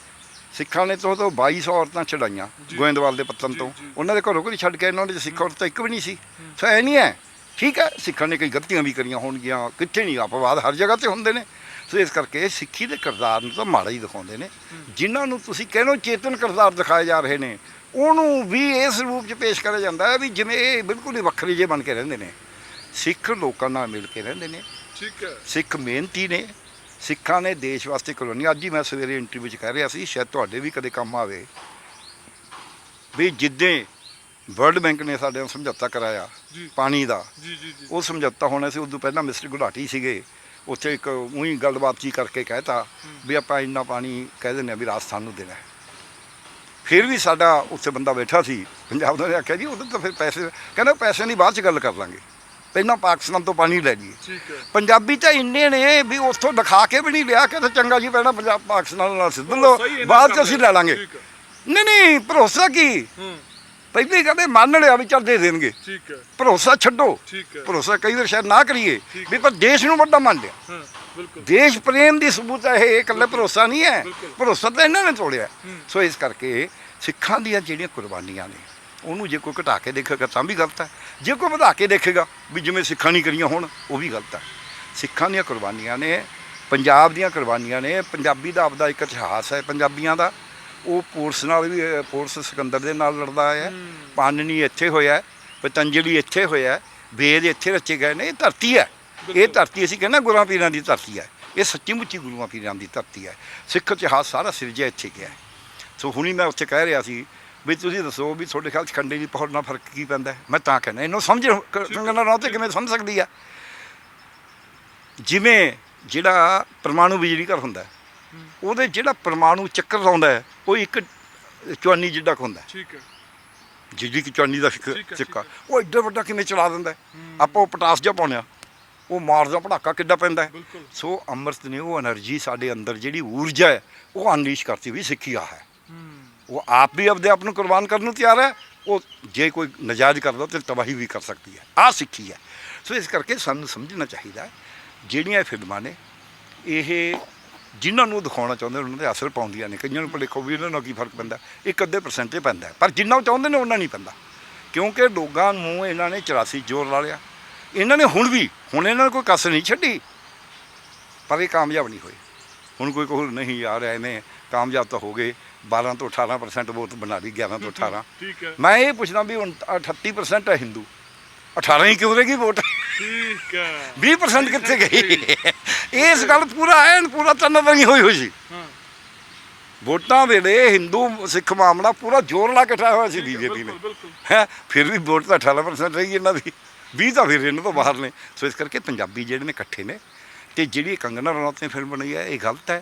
ਸਿੱਖਾਂ ਨੇ ਤੋਂ ਤੋਂ 2200 ਔਰਤਾਂ ਛਡਾਈਆਂ। ਗੋਇੰਦਵਾਲ ਦੇ ਪੱਤਨ ਤੋਂ। ਉਹਨਾਂ ਦੇ ਘਰੋਂ ਘਰੀ ਛੱਡ ਕੇ ਇਹਨਾਂ ਦੇ ਸਿੱਖ ਔਰਤਾਂ ਇੱਕ ਵੀ ਨਹੀਂ ਸੀ। ਸੋ ਇਹ ਨਹੀਂ ਹੈ ਠੀਕ ਹੈ ਸਿੱਖਾਂ ਨੇ ਕਈ ਗਲਤੀਆਂ ਵੀ ਕਰੀਆਂ ਹੋਣਗੀਆਂ ਕਿੱਥੇ ਨਹੀਂ ਅਪਵਾਦ ਹਰ ਜਗ੍ਹਾ ਤੇ ਹੁੰਦੇ ਨੇ। ਸੋ ਇਸ ਕਰਕੇ ਸਿੱਖੀ ਦੇ ਕਿਰਦਾਰ ਨੂੰ ਤਾਂ ਮਾੜਾ ਹੀ ਦਿਖਾਉਂਦੇ ਨੇ। ਜਿਨ੍ਹਾਂ ਨੂੰ ਤੁਸੀਂ ਕਹਿੰਦੇ ਹੋ ਚੇਤਨ ਕਿਰਦਾਰ ਦਿਖਾਏ ਜਾ ਰਹੇ ਨੇ ਉਹਨੂੰ ਵੀ ਇਸ ਰੂਪ 'ਚ ਪੇਸ਼ ਕਰਿਆ ਜਾਂਦਾ ਹੈ ਵੀ ਜਿਵੇਂ ਇਹ ਬਿਲਕੁਲ ਹੀ ਵੱਖਰੇ ਜਿਹੇ ਬਣ ਕੇ ਰਹਿੰਦੇ ਨੇ। ਸਿੱਖ ਲੋਕਾਂ ਨਾਲ ਮਿਲ ਕੇ ਰਹਿੰਦੇ ਨੇ। ਠੀਕ ਹੈ ਸਿੱਖ ਮਿਹਨਤੀ ਨੇ। ਸਿੱਖਾਂ ਨੇ ਦੇਸ਼ ਵਾਸਤੇ ਕੁਰਬਾਨੀ ਅੱਜ ਹੀ ਮੈਂ ਸਵੇਰੇ ਇੰਟਰਵਿਊ 'ਚ ਕਹਿ ਰਿਹਾ ਸੀ ਸ਼ਾਇਦ ਤੁਹਾਡੇ ਵੀ ਕਦੇ ਕੰਮ ਆਵੇ। ਵੀ ਜਿੱਦੇ ਵਰਲਡ ਬੈਂਕ ਨੇ ਸਾਡੇ ਨਾਲ ਸਮਝੌਤਾ ਕਰਾਇਆ ਪਾਣੀ ਦਾ। ਉਹ ਸਮਝੌਤਾ ਹੋਣਾ ਸੀ ਉਦੋਂ ਪਹਿਲਾਂ ਮਿਸਟਰ ਗੁਲਾਟੀ ਸੀਗੇ। ਉੱਥੇ ਇੱਕ ਉਹੀ ਗੱਲਬਾਤ ਜੀ ਕਰਕੇ ਕਹਿਤਾ ਵੀ ਆਪਾਂ ਇੰਨਾ ਪਾਣੀ ਕਹਿ ਦਿੰਦੇ ਆ ਵੀ ਰਾਜਸਥਾਨ ਨੂੰ ਦੇਣਾ। ਫਿਰ ਵੀ ਸਾਡਾ ਉੱਥੇ ਬੰਦਾ ਬੈਠਾ ਸੀ। ਪੰਜਾਬ ਦਾ ਨੇ ਆਖਿਆ ਜੀ ਉਦੋਂ ਤਾਂ ਫਿਰ ਪੈਸੇ ਕਹਿੰਦਾ ਪੈਸਿਆਂ ਦੀ ਬਾਅਦ ਚ ਗੱਲ ਕਰ ਲਾਂਗੇ। ਪਹਿਲਾਂ ਪਾਕਿਸਤਾਨ ਤੋਂ ਪਾਣੀ ਲੈ ਲਈਏ। ਠੀਕ ਹੈ। ਪੰਜਾਬੀ ਤਾਂ ਇੰਨੇ ਨੇ ਵੀ ਉੱਥੋਂ ਦਿਖਾ ਕੇ ਵੀ ਨਹੀਂ ਲਿਆ ਕਿ ਤਾਂ ਚੰਗਾ ਜੀ ਪਹਿਲਾਂ ਪੰਜਾਬ ਪਾਕਿਸਤਾਨ ਨਾਲ ਸਿੱਧ ਇਹਨਾਂ ਬਾਅਦ ਚ ਅਸੀਂ। ਲੈ ਲਾਂਗੇ। ਨਹੀਂ ਨਹੀਂ ਭਰੋਸਾ ਕੀ? ਪਹਿਲੇ ਕਹਿੰਦੇ ਮੰਨ ਲਿਆ ਵੀ ਚੱਲ ਦੇ ਦੇਣਗੇ। ਠੀਕ ਹੈ। ਭਰੋਸਾ ਛੱਡੋ। ਠੀਕ ਹੈ। ਭਰੋਸਾ ਕਈ ਵਾਰ ਸ਼ਾਇਦ ਨਾ ਕਰੀਏ। ਵੀ ਪਰ ਦੇਸ਼ ਨੂੰ ਵੱਡਾ ਮੰਨ ਲਿਆ। ਹਾਂ ਬਿਲਕੁਲ। ਦੇਸ਼ ਪ੍ਰੇਮ ਦੀ ਸਬੂਤ ਹੈ ਇਹ ਇਕੱਲੇ ਭਰੋਸਾ ਨਹੀਂ ਹੈ। ਭਰੋਸਾ ਤਾਂ ਇਹਨਾਂ ਨੇ ਤੋੜਿਆ। ਸੋ ਇਸ ਕਰਕੇ ਸਿੱਖਾਂ ਦੀਆਂ ਜਿਹੜੀਆਂ ਕੁਰਬਾਨੀਆਂ ਨੇ ਉਹਨੂੰ ਜੇ ਕੋਈ ਘਟਾ ਕੇ ਦੇਖੇਗਾ ਤਾਂ ਵੀ ਗਲਤ ਹੈ। ਜੇ ਕੋਈ ਵਧਾ ਕੇ ਦੇਖੇਗਾ ਵੀ ਜਿਵੇਂ ਸਿੱਖਾਂ ਨਹੀਂ ਕਰੀਆਂ ਹੁਣ ਉਹ ਵੀ ਗਲਤ ਹੈ। ਸਿੱਖਾਂ ਦੀਆਂ ਕੁਰਬਾਨੀਆਂ ਨੇ ਪੰਜਾਬ ਦੀਆਂ ਕੁਰਬਾਨੀਆਂ ਨੇ ਪੰਜਾਬੀ ਦਾ ਆਪਦਾ ਇੱਕ ਇਤਿਹਾਸ ਹੈ ਪੰਜਾਬੀਆਂ ਦਾ। ਉਹ ਪੋਰਸ ਨਾਲ ਵੀ ਪੋਰਸ ਸਿਕੰਦਰ ਦੇ ਨਾਲ ਲੜਦਾ ਆਇਆ। ਪਾਨਣੀ ਇੱਥੇ ਹੋਇਆ ਪਤੰਜਲੀ ਇੱਥੇ ਹੋਇਆ ਵੇਦ ਇੱਥੇ ਰਚੇ ਗਏ ਨੇ ਇਹ ਧਰਤੀ ਹੈ। ਇਹ ਧਰਤੀ ਅਸੀਂ ਕਹਿੰਦੇ ਗੁਰਾਂ ਪੀਰਾਂ ਦੀ ਧਰਤੀ ਹੈ। ਇਹ ਸੱਚੀ ਮੁੱਚੀ ਗੁਰੂਆਂ ਪੀਰਾਂ ਦੀ ਧਰਤੀ ਹੈ। ਸਿੱਖ ਇਤਿਹਾਸ ਸਾਰਾ ਸਿਰਜਿਆ ਇੱਥੇ ਗਿਆ ਸੋ ਹੁਣੀ ਮੈਂ ਉੱਥੇ ਕਹਿ ਰਿਹਾ ਸੀ ਵੀ ਤੁਸੀਂ ਦੱਸੋ ਵੀ ਤੁਹਾਡੇ ਖਿਆਲ ਚ ਖੰਡੇ ਦੀ ਪਹੁੰਚ ਨਾਲ ਫ਼ਰਕ ਕੀ ਪੈਂਦਾ ਮੈਂ ਤਾਂ ਕਹਿੰਦਾ ਇਹਨੂੰ ਸਮਝ ਕੰਗਨਾ 'ਤੇ ਕਿਵੇਂ ਸਮਝ ਸਕਦੀ ਆ? ਜਿਵੇਂ ਜਿਹੜਾ ਪਰਮਾਣੂ ਬਿਜਲੀ ਘਰ ਹੁੰਦਾ ਉਹਦੇ ਜਿਹੜਾ ਪਰਮਾਣੂ ਚੱਕਰ ਲਾਉਂਦਾ ਉਹ ਇੱਕ ਚੁਆਨੀ ਜਿੱਡਾ ਹੁੰਦਾ ਠੀਕ ਹੈ। ਜਿਹੜੀ ਕਿ ਚੁਆਨੀ ਦਾ ਚੱਕਾ ਉਹ ਇੱਡਾ ਵੱਡਾ ਕਿਵੇਂ ਚਲਾ ਦਿੰਦਾ ਆਪਾਂ ਉਹ ਪਟਾਸ ਜਿਹਾ ਪਾਉਣਿਆ ਉਹ ਮਾਰ ਮਾਰਦਾ ਭੜਾਕਾ ਕਿੱਡਾ ਪੈਂਦਾ ਸੋ ਅੰਮ੍ਰਿਤ ਨੇ ਉਹ એનર્ਜੀ ਸਾਡੇ ਅੰਦਰ ਜਿਹੜੀ ਊਰਜਾ ਹੈ ਉਹ ਅਨਲੀਸ਼ ਕਰਤੀ ਵੀ ਸਿੱਖੀ ਆ ਹੈ। ਉਹ ਆਪ ਵੀ ਆਪਦੇ ਆਪ ਨੂੰ ਕੁਰਬਾਨ ਕਰਨ ਨੂੰ ਤਿਆਰ ਹੈ। ਉਹ ਜੇ ਕੋਈ ਨਜਾਇਜ਼ ਕਰਦਾ ਤੇ ਤਬਾਹੀ ਵੀ ਕਰ ਸਕਦੀ ਹੈ। ਆ ਸਿੱਖੀ ਹੈ। ਸੋ ਇਸ ਕਰਕੇ ਸਾਨੂੰ ਸਮਝਣਾ ਚਾਹੀਦਾ ਜਿਹੜੀਆਂ ਇਹ ਫਿਲਮਾਂ ਨੇ, ਇਹ ਜਿਨ੍ਹਾਂ ਨੂੰ ਦਿਖਾਉਣਾ ਚਾਹੁੰਦੇ ਉਹਨਾਂ ਦੇ ਅਸਰ ਪਾਉਂਦੀਆਂ ਨੇ। ਕਈਆਂ ਨੂੰ ਭਲੇਖੋ ਵੀ ਇਹਨਾਂ ਨਾਲ ਕੀ ਫ਼ਰਕ ਪੈਂਦਾ। ਇੱਕ ਅੱਧੇ ਪਰਸੈਂਟ ਹੀ ਪੈਂਦਾ ਪਰ ਜਿੰਨਾ ਉਹ ਚਾਹੁੰਦੇ ਨੇ, ਉਹਨਾਂ ਨਹੀਂ ਪੈਂਦਾ। ਕਿਉਂਕਿ ਲੋਕਾਂ ਨੂੰ ਇਹਨਾਂ ਨੇ 84 ਜ਼ੋਰ ਲਾ ਲਿਆ। ਇਹਨਾਂ ਨੇ ਹੁਣ ਵੀ, ਹੁਣ ਇਹਨਾਂ ਨੇ ਕੋਈ ਕਸਰ ਨਹੀਂ ਛੱਡੀ। ਪਰ ਇਹ ਕਾਮਯਾਬ ਨਹੀਂ ਹੋਏ। ਹੁਣ ਕੋਈ ਕਹੂ, ਨਹੀਂ ਯਾਰ, ਐਵੇਂ ਕਾਮਯਾਬ ਤਾਂ ਹੋ ਗਏ। 12 ਤੋਂ 18% ਵੋਟ ਬਣਾ ਲਈ 11 ਤੋਂ 18 ਠੀਕ ਹੈ। ਮੈਂ ਇਹ ਪੁੱਛਦਾ ਵੀ ਹੁਣ 38% ਹੈ ਹਿੰਦੂ 18 ਹੀ ਕਿਉਂ ਰਹੇਗੀ ਵੋਟ? ਠੀਕ ਹੈ। 20% ਕਿੱਥੇ ਗਈ? ਇਸ ਗੱਲ ਪੂਰਾ ਐਨ ਪੂਰਾ ਤਨਵਰੀ ਹੋਈ ਹੋਈ ਸੀ। ਹਾਂ। ਵੋਟਾਂ ਵੇਲੇ ਹਿੰਦੂ ਸਿੱਖ ਮਾਮਲਾ ਪੂਰਾ ਜ਼ੋਰ ਲਾ ਕੇ ਠਾਇਆ ਹੋਇਆ ਸੀ ਬੀਜੇਪੀ ਨੇ। ਹੈ ਫਿਰ ਵੀ ਵੋਟ ਤਾਂ 18% ਰਹੀ ਇਹਨਾਂ ਦੀ। 20 ਤਾਂ ਫਿਰ ਇਹਨਾਂ ਤੋਂ ਬਾਹਰ ਨੇ। ਸੋ ਇਸ ਕਰਕੇ ਪੰਜਾਬੀ ਜਿਹੜੇ ਨੇ ਇਕੱਠੇ ਨੇ ਤੇ ਜਿਹੜੀ ਕੰਗਨਾ ਰਣੌਤ ਨੇ ਫਿਲਮ ਬਣਾਈ ਹੈ ਇਹ ਗਲਤ ਹੈ।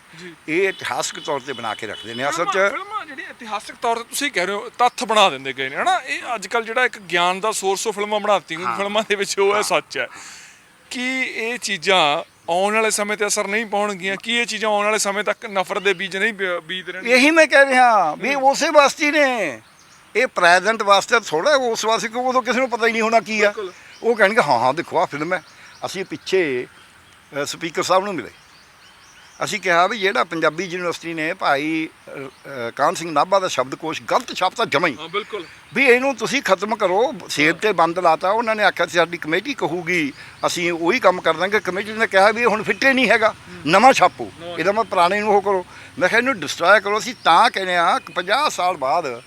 ਇਹ ਇਤਿਹਾਸਕ ਤੌਰ ਤੇ ਬਣਾ ਕੇ ਰੱਖਦੇ ਨੇ। ਅਸਲ 'ਚ ਫਿਲਮਾਂ ਜਿਹੜੀ ਇਤਿਹਾਸਕ ਤੌਰ ਤੇ ਤੁਸੀਂ ਕਹਿ ਰਹੇ ਹੋ ਤੱਥ ਬਣਾ ਦਿੰਦੇ ਗਏ ਨੇ ਹਨਾ? ਇਹ ਅੱਜ ਕੱਲ ਜਿਹੜਾ ਇੱਕ ਗਿਆਨ ਦਾ ਸੋਰਸ ਉਹ ਫਿਲਮਾਂ ਬਣਾਤੀ ਫਿਲਮਾਂ ਦੇ ਵਿੱਚ ਉਹ ਹੈ ਸੱਚ ਹੈ। ਕੀ ਇਹ ਚੀਜ਼ਾਂ ਆਉਣ ਵਾਲੇ ਸਮੇਂ ਤੇ ਅਸਰ ਨਹੀਂ ਪਾਉਣਗੀਆਂ? ਕੀ ਇਹ ਚੀਜ਼ਾਂ ਆਉਣ ਵਾਲੇ ਸਮੇਂ ਤੱਕ ਨਫ਼ਰਤ ਦੇ ਬੀਜ ਨਹੀਂ ਬੀਜ ਰਹਿਣ ਇਹੀ ਮੈਂ ਕਹਿ ਰਿਹਾ। ਵੀ ਉਸੇ ਵਾਸਤੇ ਨੇ। ਇਹ ਪ੍ਰੈਜ਼ੈਂਟ ਵਾਸਤੇ ਥੋੜਾ ਉਸ ਵਾਸਤੇ ਕਿ ਉਦੋਂ ਕਿਸੇ ਨੂੰ ਪਤਾ ਹੀ ਨਹੀਂ ਹੋਣਾ ਕੀ ਆ। ਉਹ ਕਹਿਣਗੇ ਹਾਂ ਹਾਂ ਦੇਖੋ ਆ ਫਿਲਮ ਹੈ। ਅਸੀਂ ਪਿੱਛੇ ਸਪੀਕਰ ਸਾਹਿਬ ਨੂੰ ਮਿਲੇ। ਅਸੀਂ ਕਿਹਾ ਵੀ ਜਿਹੜਾ ਪੰਜਾਬੀ ਯੂਨੀਵਰਸਿਟੀ ਨੇ ਭਾਈ ਕਾਹਨ ਸਿੰਘ ਨਾਭਾ ਦਾ ਸ਼ਬਦਕੋਸ਼ ਗਲਤ ਛਾਪਤਾ ਜਮਾਂ ਹੀ। ਹਾਂ ਬਿਲਕੁਲ। ਵੀ ਇਹਨੂੰ ਤੁਸੀਂ ਖਤਮ ਕਰੋ ਸੇਬ ਤੇ ਬੰਦ ਲਾਤਾ। ਉਹਨਾਂ ਨੇ ਆਖਿਆ ਸੀ ਸਾਡੀ ਕਮੇਟੀ ਕਹੂਗੀ ਅਸੀਂ ਉਹੀ ਕੰਮ ਕਰ ਦਾਂਗੇ। ਕਮੇਟੀ ਨੇ ਕਿਹਾ ਵੀ ਹੁਣ ਫਿੱਟੇ ਨਹੀਂ ਹੈਗਾ ਨਵਾਂ ਛਾਪੋ। ਇਹਦਾ ਮੈਂ ਪੁਰਾਣੇ ਨੂੰ ਉਹ ਕਰੋ। ਮੈਂ ਕਿਹਾ ਇਹਨੂੰ ਡਿਸਟਰਾਏ ਕਰੋ। ਅਸੀਂ ਤਾਂ ਕਹਿੰਦੇ ਆ 50 ਸਾਲ ਬਾਅਦ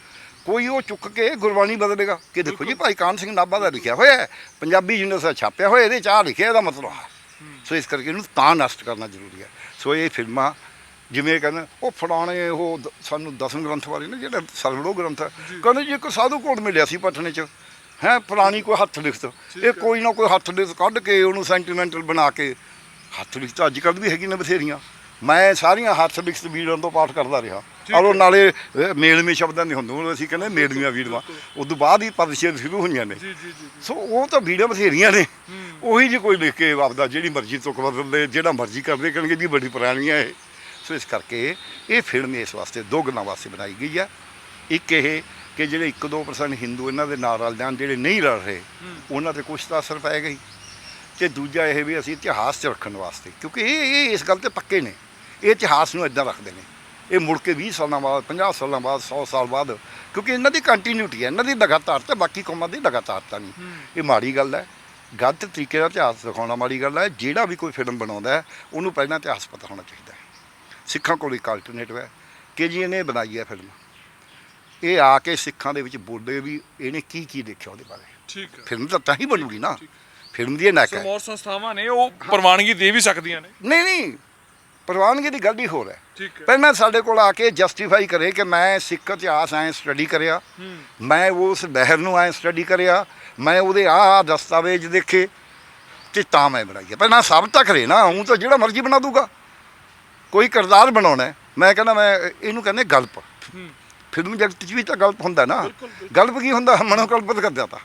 ਕੋਈ ਉਹ ਚੁੱਕ ਕੇ ਗੁਰਬਾਣੀ ਬਦਲੇਗਾ। ਕਿ ਦੇਖੋ ਜੀ ਭਾਈ ਕਾਨ ਸਿੰਘ ਨਾਭਾ ਦਾ ਲਿਖਿਆ ਹੋਇਆ ਪੰਜਾਬੀ ਯੂਨੀਵਰਸਿਟੀ ਛਾਪਿਆ ਹੋਇਆ ਇਹਦੇ ਚਾਹ ਲਿਖਿਆ ਇਹਦਾ ਮਤਲਬ ਹੈ ਸੋ ਇਸ ਕਰਕੇ ਇਹਨੂੰ ਤਾਂ ਨਸ਼ਟ ਕਰਨਾ ਜ਼ਰੂਰੀ ਹੈ। ਸੋ ਇਹ ਫਿਲਮਾਂ ਜਿਵੇਂ ਕਹਿੰਦੇ ਉਹ ਫਲਾਣੇ ਉਹ ਸਾਨੂੰ ਦਸਮ ਗ੍ਰੰਥ ਬਾਰੇ ਨਾ ਜਿਹੜਾ ਸਰਵੜੋ ਗ੍ਰੰਥ ਕਹਿੰਦੇ ਜੀ ਇੱਕ ਸਾਧੂ ਕੋਟ ਮਿਲਿਆ ਸੀ ਪਟਨੇ ਚ ਹੈ ਫਲਾਣੀ ਕੋਈ ਹੱਥ ਲਿਖਤ। ਇਹ ਕੋਈ ਨਾ ਕੋਈ ਹੱਥ ਲਿਖਤ ਕੱਢ ਕੇ ਉਹਨੂੰ ਸੈਂਟੀਮੈਂਟਲ ਬਣਾ ਕੇ ਹੱਥ ਲਿਖਤ ਅੱਜ ਕੱਲ੍ਹ ਵੀ ਹੈਗੀ ਨੇ ਬਥੇਰੀਆਂ। ਮੈਂ ਸਾਰੀਆਂ ਹੱਥ ਲਿਖਤ ਵੀਰਾਂ ਤੋਂ ਪਾਠ ਕਰਦਾ ਰਿਹਾ। ਔਰ ਨਾਲੇ ਮੇਲਮੇ ਸ਼ਬਦਾਂ ਦੇ ਹੁੰਦੇ ਅਸੀਂ ਕਹਿੰਦੇ ਮੇਲਮੀਆਂ ਵੀਰਾਂ। ਉਦੋਂ ਬਾਅਦ ਹੀ ਪਰਿਸ਼ਦ ਸ਼ੁਰੂ ਹੋਈਆਂ ਨੇ। ਸੋ ਉਹ ਤਾਂ ਵੀਡੀਓ ਬਥੇਰੀਆਂ ਨੇ। ਉਹੀ ਜੀ ਕੋਈ ਲਿਖ ਕੇ ਆਪਦਾ ਜਿਹੜੀ ਮਰਜ਼ੀ ਤੋਂ ਬਦਲਦੇ ਜਿਹੜਾ ਮਰਜ਼ੀ ਕਰਦੇ ਕਹਿਣਗੇ ਜੀ ਬੜੀ ਪੁਰਾਣੀ ਹੈ ਇਹ। ਸੋ ਇਸ ਕਰਕੇ ਇਹ ਫਿਲਮ ਇਸ ਵਾਸਤੇ ਦੋ ਗੱਲਾਂ ਵਾਸਤੇ ਬਣਾਈ ਗਈ ਹੈ ਇੱਕ ਇਹ ਕਿ ਜਿਹੜੇ 1-2% ਹਿੰਦੂ ਇਹਨਾਂ ਦੇ ਨਾਲ ਰਲ ਜਾਣ ਜਿਹੜੇ ਨਹੀਂ ਰਲ ਰਹੇ ਉਹਨਾਂ ਤੇ ਕੁਛ ਤਾਂ ਅਸਰ ਪਏਗਾ ਹੀ। ਤੇ ਦੂਜਾ ਇਹ ਵੀ ਅਸੀਂ ਇਤਿਹਾਸ 'ਚ ਰੱਖਣ ਵਾਸਤੇ ਕਿਉਂਕਿ ਇਹ ਇਹ ਇਸ ਗੱਲ ਤੇ ਪੱਕੇ ਨੇ। ਇਹ ਇਤਿਹਾਸ ਨੂੰ ਇਦਾਂ ਰੱਖਦੇ ਨੇ। ਇਹ ਮੁੜ ਕੇ 20 ਸਾਲਾਂ ਬਾਅਦ 50 ਸਾਲਾਂ ਬਾਅਦ 100 ਸਾਲ ਬਾਅਦ ਕਿਉਂਕਿ ਇਹਨਾਂ ਦੀ ਕੰਟੀਨਿਊਟੀ ਹੈ ਇਹਨਾਂ ਦੀ ਲਗਾਤਾਰਤਾ ਬਾਕੀ ਕੌਮਾਂ ਦੀ ਲਗਾਤਾਰਤਾ ਨਹੀਂ। ਇਹ ਮਾੜੀ ਗੱਲ ਹੈ ਗਲਤ ਤਰੀਕੇ ਨਾਲ ਇਤਿਹਾਸ ਦਿਖਾਉਣਾ ਮਾੜੀ ਗੱਲ ਹੈ ਜਿਹੜਾ ਵੀ ਕੋਈ ਫਿਲਮ ਬਣਾਉਂਦਾ ਹੈ ਉਹਨੂੰ ਪਹਿਲਾਂ ਇਤਿਹਾਸ ਪਤਾ ਹੋਣਾ ਚਾਹੀਦਾ ਹੈ। ਸਿੱਖਾਂ ਕੋਲ ਇੱਕ ਆਲਟਰਨੇਟਿਵ ਹੈ ਕਿ ਜੀ ਇਹਨੇ ਬਣਾਈ ਹੈ ਫਿਲਮ ਇਹ ਆ ਕੇ ਸਿੱਖਾਂ ਦੇ ਵਿੱਚ ਬੋਲੇ ਵੀ ਇਹਨੇ ਕੀ ਕੀ ਦੇਖਿਆ ਉਹਦੇ ਬਾਰੇ। ਠੀਕ ਹੈ। ਫਿਲਮ ਤਾਂ ਤਾਂ ਹੀ ਬਣੂਗੀ ਨਾ। ਫਿਲਮ ਦੀ ਨੈਕ ਹੈ। ਸਮੌਰ ਸੰਸਥਾਵਾਂ ਨੇ ਉਹ ਪ੍ਰਵਾਨਗੀ ਦੇ ਵੀ ਸਕਦੀਆਂ ਨੇ। ਨਹੀਂ ਨਹੀਂ ਪ੍ਰਵਾਨਗੀ ਦੀ ਗੱਲ ਹੀ ਹੋਰ ਹੈ। ਪਹਿਲਾਂ ਸਾਡੇ ਕੋਲ ਆ ਕੇ ਜਸਟੀਫਾਈ ਕਰੇ ਕਿ ਮੈਂ ਸਿੱਖ ਇਤਿਹਾਸ ਐ ਸਟੱਡੀ ਕਰਿਆ। ਮੈਂ ਉਸ ਲਹਿਰ ਨੂੰ ਐ ਸਟੱਡੀ ਕਰਿਆ। ਮੈਂ ਉਹਦੇ ਆਹ ਦਸਤਾਵੇਜ਼ ਦੇਖੇ ਤੇ ਤਾਂ ਮੈਂ ਬਣਾਈ ਪਹਿਲਾਂ ਸਭ ਤਾਂ ਕਰੇ ਨਾ ਹੂੰ ਤਾਂ ਜਿਹੜਾ ਮਰਜ਼ੀ ਬਣਾ ਦੂਗਾ। ਕੋਈ ਕਿਰਦਾਰ ਬਣਾਉਣਾ ਮੈਂ ਕਹਿੰਦਾ ਮੈਂ ਇਹਨੂੰ ਕਹਿੰਦੇ ਗਲਪ। ਫਿਲਮ ਜਗਤ 'ਚ ਵੀ ਤਾਂ ਗਲਪ ਹੁੰਦਾ ਨਾ। ਗਲਪ ਕੀ ਹੁੰਦਾ? ਮਨੋਕਲਪਿਤ ਕਰ ਦਿੰਦਾ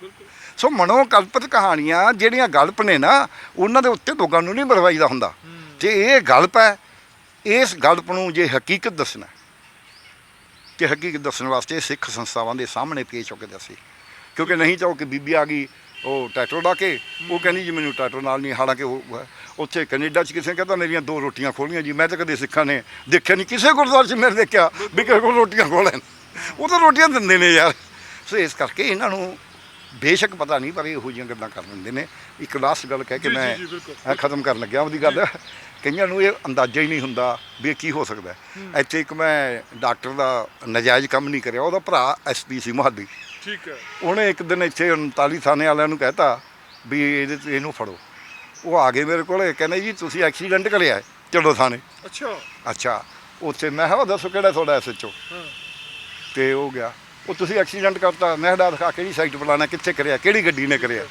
ਸੋ ਮਨੋਕਲਪਿਤ ਕਹਾਣੀਆਂ ਜਿਹੜੀਆਂ ਗਲਪ ਨੇ ਨਾ ਉਹਨਾਂ ਦੇ ਉੱਤੇ ਲੋਕਾਂ ਨੂੰ ਨਹੀਂ ਬਰਵਾਈਦਾ ਹੁੰਦਾ। ਤੇ ਇਹ ਗਲਪ ਹੈ ਇਸ ਗਲਪ ਨੂੰ ਜੇ ਹਕੀਕਤ ਦੱਸਣਾ ਕਿ ਹਕੀਕਤ ਦੱਸਣ ਵਾਸਤੇ ਸਿੱਖ ਸੰਸਥਾਵਾਂ ਦੇ ਸਾਹਮਣੇ ਪੇਸ਼ ਹੋ ਕੇ ਦੱਸੇ। ਕਿਉਂਕਿ ਨਹੀਂ ਤਾਂ ਉਹ ਕਿ ਬੀਬੀ ਆ ਗਈ ਉਹ ਟੈਟੋ ਲਾ ਕੇ ਉਹ ਕਹਿੰਦੀ ਜੀ ਮੈਨੂੰ ਟੈਟੋ ਨਾਲ ਨਹੀਂ ਹਾਲਾਂਕਿ ਉਹ ਉੱਥੇ ਕੈਨੇਡਾ 'ਚ ਕਿਸੇ ਕਹਿੰਦਾ ਮੇਰੀਆਂ ਦੋ ਰੋਟੀਆਂ ਖੋਲੀਆਂ ਜੀ ਮੈਂ ਤਾਂ ਕਦੇ ਸਿੱਖਾਂ ਨੇ ਦੇਖਿਆ ਨਹੀਂ ਕਿਸੇ ਗੁਰਦੁਆਰੇ 'ਚ ਮੇਰੇ ਦੇਖਿਆ ਵੀ ਕਿਸੇ ਕੋਲ ਰੋਟੀਆਂ ਖੋਲਣ। ਉਹ ਤਾਂ ਰੋਟੀਆਂ ਦਿੰਦੇ ਨੇ ਯਾਰ। ਸੋ ਇਸ ਕਰਕੇ ਇਹਨਾਂ ਨੂੰ ਬੇਸ਼ੱਕ ਪਤਾ ਨਹੀਂ ਪਰ ਇਹੋ ਜਿਹੀਆਂ ਗੱਲਾਂ ਕਰ ਦਿੰਦੇ ਨੇ। ਇੱਕ ਲਾਸਟ ਗੱਲ ਕਹਿ ਕੇ ਮੈਂ। ਮੈਂ ਖਤਮ ਕਰਨ ਲੱਗਿਆ ਉਹਦੀ ਗੱਲ। ਕਈਆਂ ਨੂੰ ਇਹ ਅੰਦਾਜ਼ਾ ਹੀ ਨਹੀਂ ਹੁੰਦਾ ਵੀ ਇਹ ਕੀ ਹੋ ਸਕਦਾ। ਇੱਥੇ ਇੱਕ ਮੈਂ ਡਾਕਟਰ ਦਾ ਨਜਾਇਜ਼ ਕੰਮ ਨਹੀਂ ਕਰਿਆ ਉਹਦਾ ਭਰਾ ਐਸਪੀ ਸੀ ਮੁਹਾਲੀ। ਠੀਕ ਹੈ। ਉਹਨੇ ਇੱਕ ਦਿਨ ਇੱਥੇ 39 ਥਾਣੇ ਵਾਲਿਆਂ ਨੂੰ ਕਹਿਤਾ ਵੀ ਇਹਦੇ ਤੇ ਇਹਨੂੰ ਫੜੋ। ਉਹ ਆ ਗਏ ਮੇਰੇ ਕੋਲ ਕਹਿੰਦੇ ਜੀ ਤੁਸੀਂ ਐਕਸੀਡੈਂਟ ਕਰਿਆ ਹੈ ਚਲੋ ਥਾਣੇ। ਅੱਛਾ। ਅੱਛਾ ਉੱਥੇ ਮੈਂ ਕਿਹਾ ਦੱਸੋ ਕਿਹੜਾ ਤੁਹਾਡਾ ਐਸਐਚਓ ਹਾਂ। ਤੇ ਉਹ ਗਿਆ। ਉਹ ਤੁਸੀਂ ਐਕਸੀਡੈਂਟ ਕਰਤਾ ਮੈਂ ਕਿਹਾ ਦਿਖਾ ਕਿਹੜੀ ਸਾਈਟ ਫਲਾਣਾ ਕਿੱਥੇ ਕਰਿਆ ਕਿਹੜੀ ਗੱਡੀ ਨੇ ਕਰਿਆ?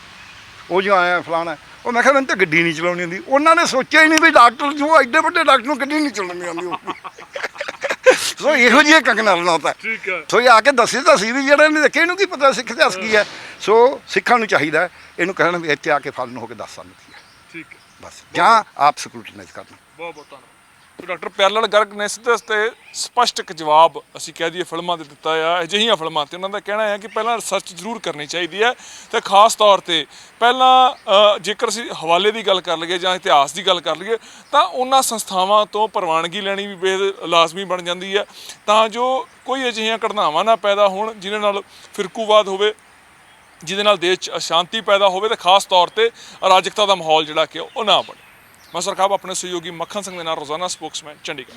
ਉਹ ਜੋ ਆਇਆ ਫਲਾਣਾ। ਉਹ ਮੈਂ ਕਿਹਾ ਮੈਨੂੰ ਤਾਂ ਗੱਡੀ ਨਹੀਂ ਚਲਾਉਣੀ ਆਉਂਦੀ। ਉਹਨਾਂ ਨੇ ਸੋਚਿਆ ਹੀ ਨਹੀਂ ਵੀ ਡਾਕਟਰ ਜੋ ਐਡੇ ਵੱਡੇ ਡਾਕਟਰ ਨੂੰ ਗੱਡੀ ਨਹੀਂ ਚਲਾਉਣੀ ਆਉਂਦੀ। ਸੋ ਇਹੋ ਜਿਹੇ ਕੰਗਨਾ ਰਣੌਤ ਠੀਕ ਹੈ। ਸੋ ਇਹ ਆ ਕੇ ਦੱਸੇ ਤਾਂ ਸੀ ਵੀ ਜਿਹੜਾ ਇਹਨੇ ਦੇਖੇ ਇਹਨੂੰ ਕੀ ਪਤਾ ਸਿੱਖ ਇਤਿਹਾਸ ਕੀ ਹੈ। ਸੋ ਸਿੱਖਾਂ ਨੂੰ ਚਾਹੀਦਾ ਹੈ, ਇਹਨੂੰ ਕਹਿਣਾ ਵੀ ਇੱਥੇ ਆ ਕੇ ਫਲਨ ਹੋ ਕੇ ਦੱਸ ਸਾਨੂੰ ਕੀ ਹੈ। ਠੀਕ ਹੈ। ਬਸ। ਜਾਂ ਆਪ ਸਕਰੂਟਨਾਈਜ਼ ਕਰਨਾ। ਬਹੁਤ ਬਹੁਤ ਧੰਨਵਾਦ। ਡਾਕਟਰ ਪਿਆਰਲਾਲ ਗਰਗ ਨੇ ਸਿੱਧੇ ਤੇ ਸਪਸ਼ਟ ਜਵਾਬ ਅਸੀਂ ਕਹਿ ਦਈਏ ਫਿਲਮਾਂ ਦੇ ਦਿੱਤਾ ਆ, ਅਜਿਹੀਆਂ ਫਿਲਮਾਂ ਤੇ ਉਹਨਾਂ ਦਾ ਕਹਿਣਾ ਹੈ ਕਿ ਪਹਿਲਾਂ ਰਿਸਰਚ ਜ਼ਰੂਰ ਕਰਨੀ ਚਾਹੀਦੀ ਹੈ ਤੇ ਖਾਸ ਤੌਰ ਤੇ ਪਹਿਲਾਂ ਜੇਕਰ ਅਸੀਂ ਹਵਾਲੇ ਦੀ ਗੱਲ ਕਰ ਲਈਏ ਜਾਂ ਇਤਿਹਾਸ ਦੀ ਗੱਲ ਕਰ ਲਈਏ, ਤਾਂ ਉਹਨਾਂ ਸੰਸਥਾਵਾਂ ਤੋਂ ਪ੍ਰਵਾਨਗੀ ਲੈਣੀ ਵੀ ਬੇਹਦ ਲਾਜ਼ਮੀ ਬਣ ਜਾਂਦੀ ਹੈ, ਤਾਂ ਜੋ ਕੋਈ ਅਜਿਹੀਆਂ ਘਟਨਾਵਾਂ ਨਾ ਪੈਦਾ ਹੋਣ ਜਿਨ੍ਹਾਂ ਨਾਲ ਫਿਰਕੂਵਾਦ ਹੋਵੇ, ਜਿਹਦੇ ਨਾਲ ਦੇਸ਼ 'ਚ ਅਸ਼ਾਂਤੀ ਪੈਦਾ ਹੋਵੇ ਤੇ ਖਾਸ ਤੌਰ ਤੇ ਅਰਾਜਕਤਾ ਦਾ ਮਾਹੌਲ ਜਿਹੜਾ ਕਿ ਉਹ ਨਾ ਬਣੇ। ਮੈਂ ਸਰਕਾਬ ਆਪਣੇ ਸਹਿਯੋਗੀ ਮੱਖਣ ਸਿੰਘ ਦੇ ਨਾਲ ਰੋਜ਼ਾਨਾ ਸਪੋਕਸਮੈਨ ਚੰਡੀਗੜ੍ਹ।